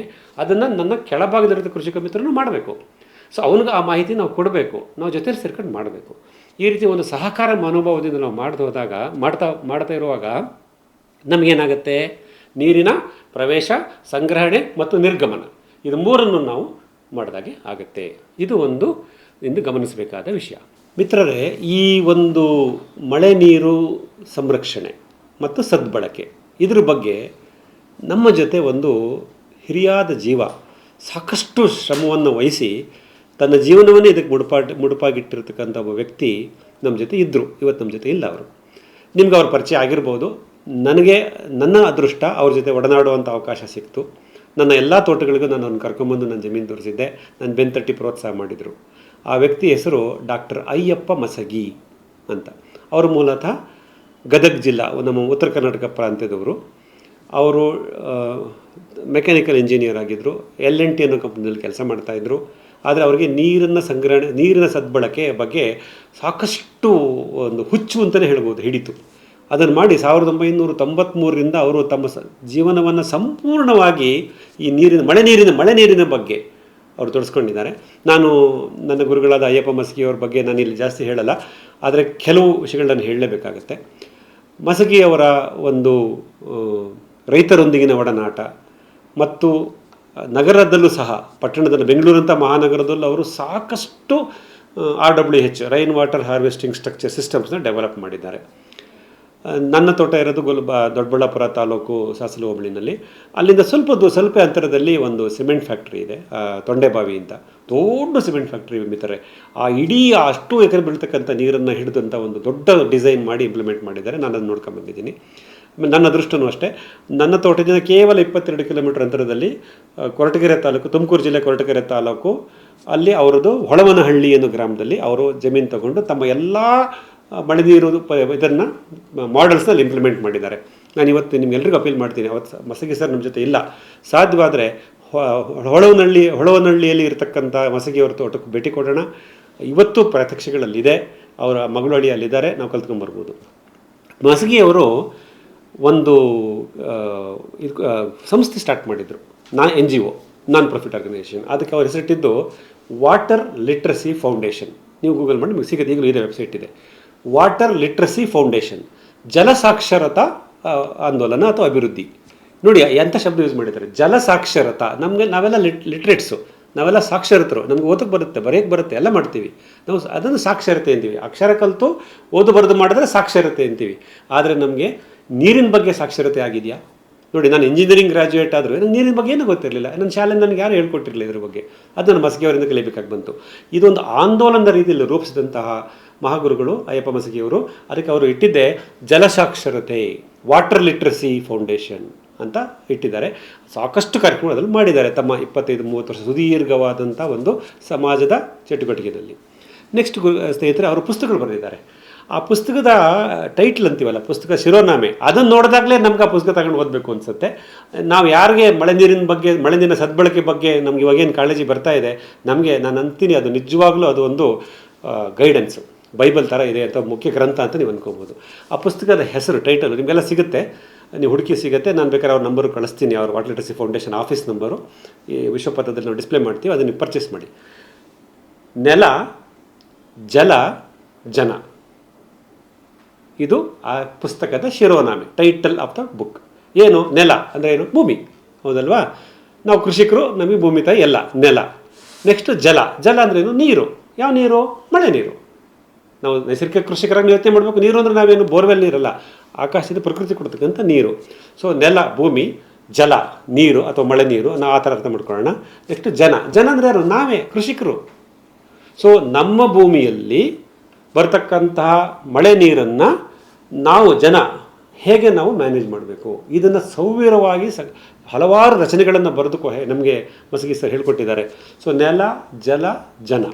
ಅದನ್ನು ನನ್ನ ಕೆಳಭಾಗದಲ್ಲಿರೋ ಕೃಷಿಕ ಮಿತ್ರನು ಮಾಡಬೇಕು. ಸೊ ಅವನಿಗೆ ಆ ಮಾಹಿತಿ ನಾವು ಕೊಡಬೇಕು. ನಾವು ಜೊತೆ ಸೇರ್ಕೊಂಡು ಮಾಡಬೇಕು. ಈ ರೀತಿ ಒಂದು ಸಹಕಾರ ಮನೋಭಾವದಿಂದ ನಾವು ಮಾಡ್ತಾ ಹೋದಾಗ, ಮಾಡ್ತಾ ಮಾಡ್ತಾ ಇರುವಾಗ ನಮಗೇನಾಗುತ್ತೆ? ನೀರಿನ ಪ್ರವೇಶ, ಸಂಗ್ರಹಣೆ ಮತ್ತು ನಿರ್ಗಮನ. ಇದು ಮೂರನ್ನು ನಾವು ಮಾಡಿದಾಗೆ ಆಗುತ್ತೆ. ಇದು ಒಂದು ಇಂದು ಗಮನಿಸಬೇಕಾದ ವಿಷಯ. ಮಿತ್ರರೇ, ಈ ಒಂದು ಮಳೆ ನೀರು ಸಂರಕ್ಷಣೆ ಮತ್ತು ಸದ್ಬಳಕೆ, ಇದ್ರ ಬಗ್ಗೆ ನಮ್ಮ ಜೊತೆ ಒಂದು ಹಿರಿಯಾದ ಜೀವ ಸಾಕಷ್ಟು ಶ್ರಮವನ್ನು ವಹಿಸಿ ತನ್ನ ಜೀವನವನ್ನೇ ಇದಕ್ಕೆ ಮುಡುಪಾಟ್ ಮುಡುಪಾಗಿಟ್ಟಿರ್ತಕ್ಕಂಥ ಒಬ್ಬ ವ್ಯಕ್ತಿ ನಮ್ಮ ಜೊತೆ ಇದ್ದರು ಇವತ್ತು ನಮ್ಮ ಜೊತೆ ಇಲ್ಲ ಅವರು. ನಿಮ್ಗೆ ಅವ್ರ ಪರಿಚಯ ಆಗಿರ್ಬೋದು. ನನಗೆ, ನನ್ನ ಅದೃಷ್ಟ ಅವ್ರ ಜೊತೆ ಒಡನಾಡುವಂಥ ಅವಕಾಶ ಸಿಕ್ತು. ನನ್ನ ಎಲ್ಲ ತೋಟಗಳಿಗೂ ನಾನು ಅವ್ರನ್ನ ಕರ್ಕೊಂಬಂದು ನನ್ನ ಜಮೀನು ತೋರಿಸಿದ್ದೆ. ನನ್ನ ಬೆನ್ತಟ್ಟಿ ಪ್ರೋತ್ಸಾಹ ಮಾಡಿದರು. ಆ ವ್ಯಕ್ತಿ ಹೆಸರು ಡಾಕ್ಟರ್ ಅಯ್ಯಪ್ಪ ಮಸಗಿ ಅಂತ. ಅವರು ಮೂಲತಃ ಗದಗ ಜಿಲ್ಲಾ, ನಮ್ಮ ಉತ್ತರ ಕರ್ನಾಟಕ ಪ್ರಾಂತ್ಯದವರು. ಅವರು ಮೆಕ್ಯಾನಿಕಲ್ ಇಂಜಿನಿಯರ್ ಆಗಿದ್ದರು ಎಲ್ ಎನ್ ಟಿ ಅನ್ನೋ ಕಂಪ್ನಿಯಲ್ಲಿ ಕೆಲಸ ಮಾಡ್ತಾಯಿದ್ರು ಆದರೆ ಅವರಿಗೆ ನೀರನ್ನು ಸಂಗ್ರಹಣೆ, ನೀರಿನ ಸದ್ಬಳಕೆ ಬಗ್ಗೆ ಸಾಕಷ್ಟು ಒಂದು ಹುಚ್ಚು ಅಂತಲೇ ಹೇಳ್ಬೋದು, ಹಿಡಿತು. ಅದನ್ನು ಮಾಡಿ ಸಾವಿರದ ಒಂಬೈನೂರ ತೊಂಬತ್ತ್ಮೂರರಿಂದ ಅವರು ತಮ್ಮ ಸ, ಜೀವನವನ್ನು ಸಂಪೂರ್ಣವಾಗಿ ಈ ನೀರಿನ, ಮಳೆ ನೀರಿನ ಮಳೆ ನೀರಿನ ಬಗ್ಗೆ ಅವರು ತೊಡಸ್ಕೊಂಡಿದ್ದಾರೆ. ನಾನು ನನ್ನ ಗುರುಗಳಾದ ಅಯ್ಯಪ್ಪ ಮಸ್ಕಿಯವ್ರ ಬಗ್ಗೆ ನಾನು ಇಲ್ಲಿ ಜಾಸ್ತಿ ಹೇಳಲ್ಲ, ಆದರೆ ಕೆಲವು ವಿಷಯಗಳನ್ನು ಹೇಳಲೇಬೇಕಾಗತ್ತೆ. ಮಸಗಿಯವರ ಒಂದು ರೈತರೊಂದಿಗಿನ ಒಡನಾಟ, ಮತ್ತು ನಗರದಲ್ಲೂ ಸಹ, ಪಟ್ಟಣದಲ್ಲಿ ಬೆಂಗಳೂರಂಥ ಮಹಾನಗರದಲ್ಲೂ ಅವರು ಸಾಕಷ್ಟು R W H rain water harvesting structure ಸಿಸ್ಟಮ್ಸ್ನ develop ಮಾಡಿದ್ದಾರೆ. ನನ್ನ ತೋಟ ಇರೋದು ಗೊಲ್ ದೊಡ್ಡಬಳ್ಳಾಪುರ ತಾಲೂಕು ಸಾಸಲು ಹೋಬಳಿನಲ್ಲಿ ಅಲ್ಲಿಂದ ಸ್ವಲ್ಪ ಸ್ವಲ್ಪ ಅಂತರದಲ್ಲಿ ಒಂದು ಸಿಮೆಂಟ್ ಫ್ಯಾಕ್ಟ್ರಿ ಇದೆ ತೊಂಡೆಬಾವಿ ಅಂತ. ದೊಡ್ಡ ಸಿಮೆಂಟ್ ಫ್ಯಾಕ್ಟ್ರಿ ಮಿತ್ತಾರೆ ಆ ಇಡೀ ಅಷ್ಟು ಎಕರೆ ಬೀಳ್ತಕ್ಕಂಥ ನೀರನ್ನು ಹಿಡಿದಂಥ ಒಂದು ದೊಡ್ಡ ಡಿಸೈನ್ ಮಾಡಿ ಇಂಪ್ಲಿಮೆಂಟ್ ಮಾಡಿದ್ದಾರೆ. ನಾನು ಅದನ್ನು ನೋಡ್ಕೊಂಡು ಬಂದಿದ್ದೀನಿ. ಆಮೇಲೆ ನನ್ನ ಅದೃಷ್ಟನೂ ಅಷ್ಟೇ. ನನ್ನ ತೋಟದಿಂದ ಕೇವಲ ಇಪ್ಪತ್ತೆರಡು ಕಿಲೋಮೀಟರ್ ಅಂತರದಲ್ಲಿ ಕೊರಟಗೆರೆ ತಾಲೂಕು, ತುಮಕೂರು ಜಿಲ್ಲೆ ಕೊರಟಗೆರೆ ತಾಲೂಕು, ಅಲ್ಲಿ ಅವರದು ಹೊಳವನಹಳ್ಳಿ ಅನ್ನೋ ಗ್ರಾಮದಲ್ಲಿ ಅವರು ಜಮೀನು ತಗೊಂಡು ತಮ್ಮ ಎಲ್ಲ ಮಳೆ ನೀರು ಇದನ್ನು ಮಾಡೆಲ್ಸ್ನಲ್ಲಿ ಇಂಪ್ಲಿಮೆಂಟ್ ಮಾಡಿದ್ದಾರೆ. ನಾನು ಇವತ್ತು ನಿಮ್ಗೆಲ್ರಿಗೂ ಅಪೀಲ್ ಮಾಡ್ತೀನಿ. ಅವತ್ತು ಮಸಗಿ ಸರ್ ನಮ್ಮ ಜೊತೆ ಇಲ್ಲ. ಸಾಧ್ಯವಾದರೆ ಹೊಳವನಹಳ್ಳಿ, ಹೊಳವನಹಳ್ಳಿಯಲ್ಲಿ ಇರತಕ್ಕಂಥ ಮಸಗಿಯವರ ತೋಟಕ್ಕೆ ಭೇಟಿ ಕೊಡೋಣ. ಇವತ್ತು ಪ್ರತ್ಯಕ್ಷಗಳಲ್ಲಿದೆ. ಅವರ ಮಗಳು ಅಲ್ಲಿ ಅಲ್ಲಿದ್ದಾರೆ ನಾವು ಕಲ್ತ್ಕೊಂಡ್ಬರ್ಬೋದು ಮಸಗಿಯವರು ಒಂದು ಸಂಸ್ಥೆ ಸ್ಟಾರ್ಟ್ ಮಾಡಿದರು ನಾ N G O non profit organisation ಅದಕ್ಕೆ ಅವ್ರ ಹೆಸರಿಟ್ಟಿದ್ದು ವಾಟರ್ ಲಿಟ್ರಸಿ ಫೌಂಡೇಶನ್ ನೀವು ಗೂಗಲ್ ಮಾಡಿ ನಿಮಗೆ ಸಿಗುತ್ತೆ, ಈಗಲೂ ಇದೆ ವೆಬ್ಸೈಟ್ ಇದೆ. ವಾಟರ್ ಲಿಟ್ರಸಿ ಫೌಂಡೇಶನ್ ಜಲ ಸಾಕ್ಷರತಾ ಆಂದೋಲನ ಅಥವಾ ಅಭಿವೃದ್ಧಿ? ನೋಡಿ ಎಂಥ ಶಬ್ದ ಯೂಸ್ ಮಾಡಿದ್ದಾರೆ? ಜಲ ಸಾಕ್ಷರತಾ ನಮಗೆ, ನಾವೆಲ್ಲ ಲಿಟ್ ಲಿಟ್ರೇಟ್ಸು ನಾವೆಲ್ಲ ಸಾಕ್ಷರತರು. ನಮ್ಗೆ ಓದಕ್ಕೆ ಬರುತ್ತೆ ಬರೆಯಕ್ಕೆ ಬರುತ್ತೆ, ಎಲ್ಲ ಮಾಡ್ತೀವಿ. ನಾವು ಅದನ್ನು ಸಾಕ್ಷರತೆ ಅಂತೀವಿ. ಅಕ್ಷರ ಕಲಿತು ಓದು ಬರೆದು ಮಾಡಿದ್ರೆ ಸಾಕ್ಷರತೆ ಅಂತೀವಿ. ಆದರೆ ನಮಗೆ ನೀರಿನ ಬಗ್ಗೆ ಸಾಕ್ಷರತೆ ಆಗಿದೆಯಾ? ನೋಡಿ, ನಾನು ಇಂಜಿನಿಯರಿಂಗ್ ಗ್ರಾಜುಯೇಟ್ ಆದರೂ ನನಗೆ ನೀರಿನ ಬಗ್ಗೆ ಏನೂ ಗೊತ್ತಿರಲಿಲ್ಲ. ನನ್ನ ಶಾಲೆ ನನಗೆ ಯಾರು ಹೇಳ್ಕೊಟ್ಟಿರಲಿಲ್ಲ ಇದ್ರ ಬಗ್ಗೆ. ಅದು ನನ್ನ ಮಸಗಿಯವರಿಂದ ಕಲಿಬೇಕಾಗಿ ಬಂತು. ಇದೊಂದು ಆಂದೋಲನದ ರೀತಿಯಲ್ಲಿ ರೂಪಿಸಿದಂತಹ ಮಹಾಗುರುಗಳು ಅಯ್ಯಪ್ಪ ಮಸಗಿಯವರು ಅದಕ್ಕೆ ಅವರು ಇಟ್ಟಿದ್ದೆ ಜಲಸಾಕ್ಷರತೆ ವಾಟರ್ ಲಿಟ್ರಸಿ ಫೌಂಡೇಶನ್ ಅಂತ ಇಟ್ಟಿದ್ದಾರೆ. ಸಾಕಷ್ಟು ಕಾರ್ಯಕ್ರಮ ಅದರಲ್ಲಿ ಮಾಡಿದ್ದಾರೆ. ತಮ್ಮ ಇಪ್ಪತ್ತೈದು, ಮೂವತ್ತು ವರ್ಷ ಸುದೀರ್ಘವಾದಂಥ ಒಂದು ಸಮಾಜದ ಚಟುವಟಿಕೆಯಲ್ಲಿ. ನೆಕ್ಸ್ಟ್ ಸ್ನೇಹಿತರೆ, ಅವರು ಪುಸ್ತಕಗಳು ಬರೆದಿದ್ದಾರೆ. ಆ ಪುಸ್ತಕದ ಟೈಟ್ಲ್ ಅಂತೀವಲ್ಲ, ಪುಸ್ತಕ ಶಿರೋನಾಮೆ, ಅದನ್ನು ನೋಡಿದಾಗಲೇ ನಮ್ಗೆ ಆ ಪುಸ್ತಕ ತಗೊಂಡು ಓದಬೇಕು ಅನಿಸುತ್ತೆ. ನಾವು ಯಾರಿಗೆ ಮಳೆ ನೀರಿನ ಬಗ್ಗೆ, ಮಳೆ ನೀರಿನ ಸದ್ಬಳಕೆ ಬಗ್ಗೆ ನಮ್ಗೆ ಇವಾಗೇನು ಕಾಳಜಿ ಬರ್ತಾ ಇದೆ, ನಮಗೆ ನಾನು ಅಂತೀನಿ ಅದು ನಿಜವಾಗ್ಲೂ ಅದು ಒಂದು ಗೈಡೆನ್ಸು ಬೈಬಲ್ ಥರ ಇದೆ ಅಥವಾ ಮುಖ್ಯ ಗ್ರಂಥ ಅಂತ ನೀವು ಅನ್ಕೋಬೋದು. ಆ ಪುಸ್ತಕದ ಹೆಸರು ಟೈಟಲ್ ನಿಮಗೆಲ್ಲ ಸಿಗುತ್ತೆ. ನೀವು ಹುಡುಕಿ ಸಿಗುತ್ತೆ. ನಾನು ಬೇಕಾದ್ರೆ ಅವ್ರ ನಂಬರು ಕಳಿಸ್ತೀನಿ, ಅವ್ರ water literacy foundation office number ಈ ವಿಶ್ವಪಥದಲ್ಲಿ ನಾವು ಡಿಸ್ಪ್ಲೇ ಮಾಡ್ತೀವಿ, ಅದನ್ನು ಪರ್ಚೇಸ್ ಮಾಡಿ. ನೆಲ, ಜಲ, ಜನ. ಇದು ಆ ಪುಸ್ತಕದ ಶಿರೋನಾಮೆ ಟೈಟಲ್ ಆಫ್ ದ ಬುಕ್ ಏನು? ನೆಲ ಅಂದರೆ ಏನು? ಭೂಮಿ. ಹೌದಲ್ವಾ? ನಾವು ಕೃಷಿಕರು ನಮಗೆ ಭೂಮಿ ತಾಯಿ ಎಲ್ಲ ನೆಲ. ನೆಕ್ಸ್ಟ್ ಜಲ. ಜಲ ಅಂದ್ರೆ ಏನು? ನೀರು. ಯಾವ ನೀರು? ಮಳೆ ನೀರು. ನಾವು ನೈಸರ್ಗಿಕ ಕೃಷಿಕರಾಗಿ ಯೋಚನೆ ಮಾಡಬೇಕು. ನೀರು ಅಂದರೆ ನಾವೇನು? ಬೋರ್ವೆಲ್ ನೀರಲ್ಲ. ಆಕಾಶದ ಪ್ರಕೃತಿ ಕೊಡ್ತಕ್ಕಂಥ ನೀರು. ಸೊ ನೆಲ, ಭೂಮಿ, ಜಲ, ನೀರು ಅಥವಾ ಮಳೆ ನೀರು, ನಾವು ಆ ಥರ ಅರ್ಥ ಮಾಡ್ಕೊಳ್ಳೋಣ. ನೆಕ್ಸ್ಟ್ ಜನ. ಜನ ಅಂದರೆ ಯಾರು? ನಾವೇ, ಕೃಷಿಕರು. ಸೊ ನಮ್ಮ ಭೂಮಿಯಲ್ಲಿ ಬರ್ತಕ್ಕಂತಹ ಮಳೆ ನೀರನ್ನು ನಾವು ಜನ ಹೇಗೆ ನಾವು ಮ್ಯಾನೇಜ್ ಮಾಡಬೇಕು? ಇದನ್ನು ಸೌವ್ಯರವಾಗಿ ಸ, ಹಲವಾರು ರಚನೆಗಳನ್ನು ಬರೆದು ನಮಗೆ ಮಸಗಿ ಸರ್ ಹೇಳ್ಕೊಟ್ಟಿದ್ದಾರೆ. ಸೊ ನೆಲ, ಜಲ, ಜನ.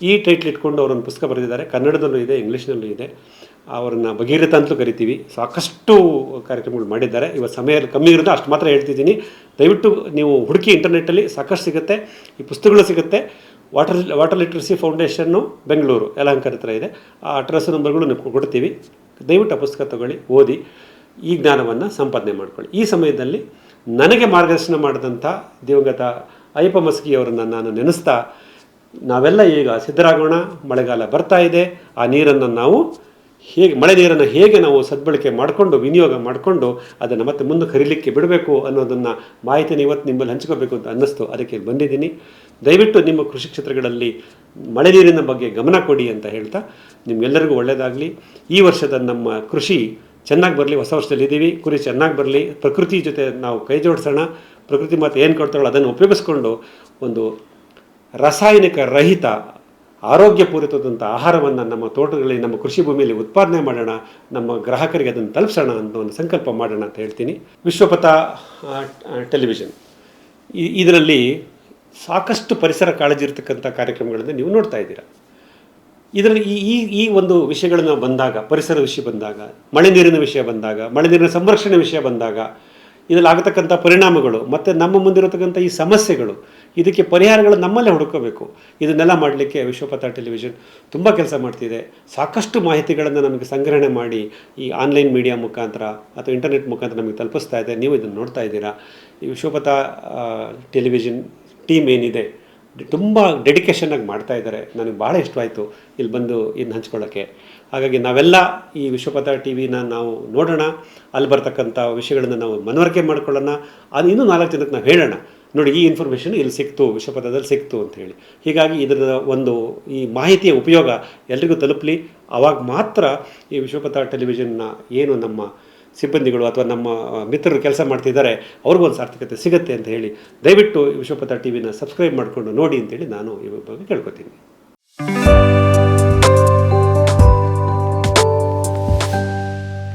ಈ ಟೈಟ್ಲ್ ಇಟ್ಕೊಂಡು ಅವರೊಂದು ಪುಸ್ತಕ ಬರೆದಿದ್ದಾರೆ. ಕನ್ನಡದಲ್ಲೂ ಇದೆ, ಇಂಗ್ಲೀಷ್ನಲ್ಲೂ ಇದೆ. ಅವರನ್ನು ಭಗೀರಥ ಅಂತಲೂ ಕರಿತೀವಿ. ಸಾಕಷ್ಟು ಕಾರ್ಯಕ್ರಮಗಳು ಮಾಡಿದ್ದಾರೆ. ಇವತ್ತು ಸಮಯ ಕಮ್ಮಿ ಇರೋದು ಅಷ್ಟು ಮಾತ್ರ ಹೇಳ್ತಿದ್ದೀನಿ. ದಯವಿಟ್ಟು ನೀವು ಹುಡುಕಿ ಇಂಟರ್ನೆಟ್ಟಲ್ಲಿ ಸಾಕಷ್ಟು ಸಿಗುತ್ತೆ. ಈ ಪುಸ್ತಕಗಳು ಸಿಗುತ್ತೆ. Water water literacy foundation Bengaluru ಯಲಹಂಕರ ಹತ್ರ ಇದೆ. ಆ ಅಡ್ರೆಸ್ ನಂಬರ್ಗಳು ನಿಮ್ಗೆ ಕೊಡ್ತೀವಿ. ದಯವಿಟ್ಟು ಆ ಪುಸ್ತಕ ತಗೊಳ್ಳಿ, ಓದಿ, ಈ ಜ್ಞಾನವನ್ನು ಸಂಪಾದನೆ ಮಾಡ್ಕೊಳ್ಳಿ. ಈ ಸಮಯದಲ್ಲಿ ನನಗೆ ಮಾರ್ಗದರ್ಶನ ಮಾಡಿದಂಥ ದಿವಂಗತ ಅಯ್ಯಪ್ಪ ಮಸ್ಕಿಯವರನ್ನು ನಾನು ನೆನೆಸ್ತಾ, ನಾವೆಲ್ಲ ಈಗ ಸಿದ್ಧರಾಗೋಣ, ಮಳೆಗಾಲ ಬರ್ತಾ ಇದೆ. ಆ ನೀರನ್ನು ನಾವು ಹೇಗೆ, ಮಳೆ ನೀರನ್ನು ಹೇಗೆ ನಾವು ಸದ್ಬಳಕೆ ಮಾಡಿಕೊಂಡು, ವಿನಿಯೋಗ ಮಾಡಿಕೊಂಡು ಅದನ್ನು ಮತ್ತೆ ಮುಂದೆ ಕರೀಲಿಕ್ಕೆ ಬಿಡಬೇಕು ಅನ್ನೋದನ್ನು ಮಾಹಿತಿನ ಇವತ್ತು ನಿಮ್ಮಲ್ಲಿ ಹಂಚ್ಕೋಬೇಕು ಅಂತ ಅನ್ನಿಸ್ತು. ಅದಕ್ಕೆ ಬಂದಿದ್ದೀನಿ. ದಯವಿಟ್ಟು ನಿಮ್ಮ ಕೃಷಿ ಕ್ಷೇತ್ರಗಳಲ್ಲಿ ಮಳೆ ನೀರಿನ ಬಗ್ಗೆ ಗಮನ ಕೊಡಿ ಅಂತ ಹೇಳ್ತಾ ನಿಮ್ಗೆಲ್ಲರಿಗೂ ಒಳ್ಳೆಯದಾಗಲಿ. ಈ ವರ್ಷದ ನಮ್ಮ ಕೃಷಿ ಚೆನ್ನಾಗಿ ಬರಲಿ, ಹೊಸ ವರ್ಷದಲ್ಲಿ ಇದ್ದೀವಿ ಕುರಿ ಚೆನ್ನಾಗಿ ಬರಲಿ. ಪ್ರಕೃತಿ ಜೊತೆ ನಾವು ಕೈ ಜೋಡಿಸೋಣ. ಪ್ರಕೃತಿ ಮಾತು ಏನು ಕೊಡ್ತಾಳೋ ಅದನ್ನು ಉಪಯೋಗಿಸ್ಕೊಂಡು ಒಂದು ರಾಸಾಯನಿಕ ರಹಿತ ಆರೋಗ್ಯಪೂರಿತವಾದಂಥ ಆಹಾರವನ್ನು ನಮ್ಮ ತೋಟಗಳಲ್ಲಿ, ನಮ್ಮ ಕೃಷಿ ಭೂಮಿಯಲ್ಲಿ ಉತ್ಪಾದನೆ ಮಾಡೋಣ. ನಮ್ಮ ಗ್ರಾಹಕರಿಗೆ ಅದನ್ನು ತಲುಪಿಸೋಣ ಅಂತ ಒಂದು ಸಂಕಲ್ಪ ಮಾಡೋಣ ಅಂತ ಹೇಳ್ತೀನಿ. ವಿಶ್ವಪಥ ಟೆಲಿವಿಷನ್. ಇದರಲ್ಲಿ ಸಾಕಷ್ಟು ಪರಿಸರ ಕಾಳಜಿ ಇರತಕ್ಕಂಥ ಕಾರ್ಯಕ್ರಮಗಳನ್ನು ನೀವು ನೋಡ್ತಾ ಇದ್ದೀರಾ. ಇದರಲ್ಲಿ ಈ ಈ ಈ ಒಂದು ವಿಷಯಗಳನ್ನು ಬಂದಾಗ, ಪರಿಸರ ವಿಷಯ ಬಂದಾಗ, ಮಳೆ ನೀರಿನ ವಿಷಯ ಬಂದಾಗ, ಮಳೆ ನೀರಿನ ಸಂರಕ್ಷಣೆ ವಿಷಯ ಬಂದಾಗ, ಇದರಲ್ಲಿ ಆಗತಕ್ಕಂಥ ಪರಿಣಾಮಗಳು, ಮತ್ತು ನಮ್ಮ ಮುಂದಿರತಕ್ಕಂಥ ಈ ಸಮಸ್ಯೆಗಳು, ಇದಕ್ಕೆ ಪರಿಹಾರಗಳು ನಮ್ಮಲ್ಲೇ ಹುಡುಕೋಬೇಕು ಇದನ್ನೆಲ್ಲ ಮಾಡಲಿಕ್ಕೆ ವಿಶ್ವಪಥ ಟೆಲಿವಿಷನ್ ತುಂಬ ಕೆಲಸ ಮಾಡ್ತಿದೆ. ಸಾಕಷ್ಟು ಮಾಹಿತಿಗಳನ್ನು ನಮಗೆ ಸಂಗ್ರಹಣೆ ಮಾಡಿ ಈ ಆನ್ಲೈನ್ ಮೀಡಿಯಾ ಮುಖಾಂತರ ಅಥವಾ ಇಂಟರ್ನೆಟ್ ಮುಖಾಂತರ ನಮಗೆ ತಲುಪಿಸ್ತಾ ಇದೆ. ನೀವು ಇದನ್ನು ನೋಡ್ತಾ ಇದ್ದೀರಾ. ಈ ವಿಶ್ವಪಥ ಟೆಲಿವಿಷನ್ ಟೀಮ್ ಏನಿದೆ, ತುಂಬ ಡೆಡಿಕೇಶನ್ನಾಗಿ ಮಾಡ್ತಾ ಇದ್ದಾರೆ. ನನಗೆ ಭಾಳ ಇಷ್ಟವಾಯಿತು ಇಲ್ಲಿ ಬಂದು ಇನ್ನು ಹಂಚ್ಕೊಳ್ಳೋಕ್ಕೆ ಹಾಗಾಗಿ ನಾವೆಲ್ಲ ಈ ವಿಶ್ವಪಥ ಟಿ ವಿನ ನಾವು ನೋಡೋಣ, ಅಲ್ಲಿ ಬರ್ತಕ್ಕಂಥ ವಿಷಯಗಳನ್ನು ನಾವು ಮನವರಿಕೆ ಮಾಡ್ಕೊಳ್ಳೋಣ, ಅದು ಇನ್ನೂ ನಾಲ್ಕು ಜನಕ್ಕೆ ನಾವು ಹೇಳೋಣ. ನೋಡಿ, ಈ ಇನ್ಫಾರ್ಮೇಷನ್ ಇಲ್ಲಿ ಸಿಕ್ತು, ವಿಶ್ವಪಥದಲ್ಲಿ ಸಿಕ್ತು ಅಂತ ಹೇಳಿ. ಹೀಗಾಗಿ ಇದರ ಒಂದು ಈ ಮಾಹಿತಿಯ ಉಪಯೋಗ ಎಲ್ರಿಗೂ ತಲುಪಲಿ. ಆವಾಗ ಮಾತ್ರ ಈ ವಿಶ್ವಪಥ ಟೆಲಿವಿಷನ್ನ ಏನು ನಮ್ಮ ಸಿಬ್ಬಂದಿಗಳು ಅಥವಾ ನಮ್ಮ ಮಿತ್ರರು ಕೆಲಸ ಮಾಡ್ತಿದ್ದಾರೆ ಅವ್ರಿಗೂ ಒಂದು ಸಾರ್ಥಕತೆ ಸಿಗುತ್ತೆ ಅಂತ ಹೇಳಿ ದಯವಿಟ್ಟು ವಿಶ್ವಪಥ ಟಿ ವಿನ ಸಬ್ಸ್ಕ್ರೈಬ್ ಮಾಡಿಕೊಂಡು ನೋಡಿ ಅಂತೇಳಿ ನಾನು ಈ ಬಗ್ಗೆ ಕೇಳ್ಕೊತೀನಿ.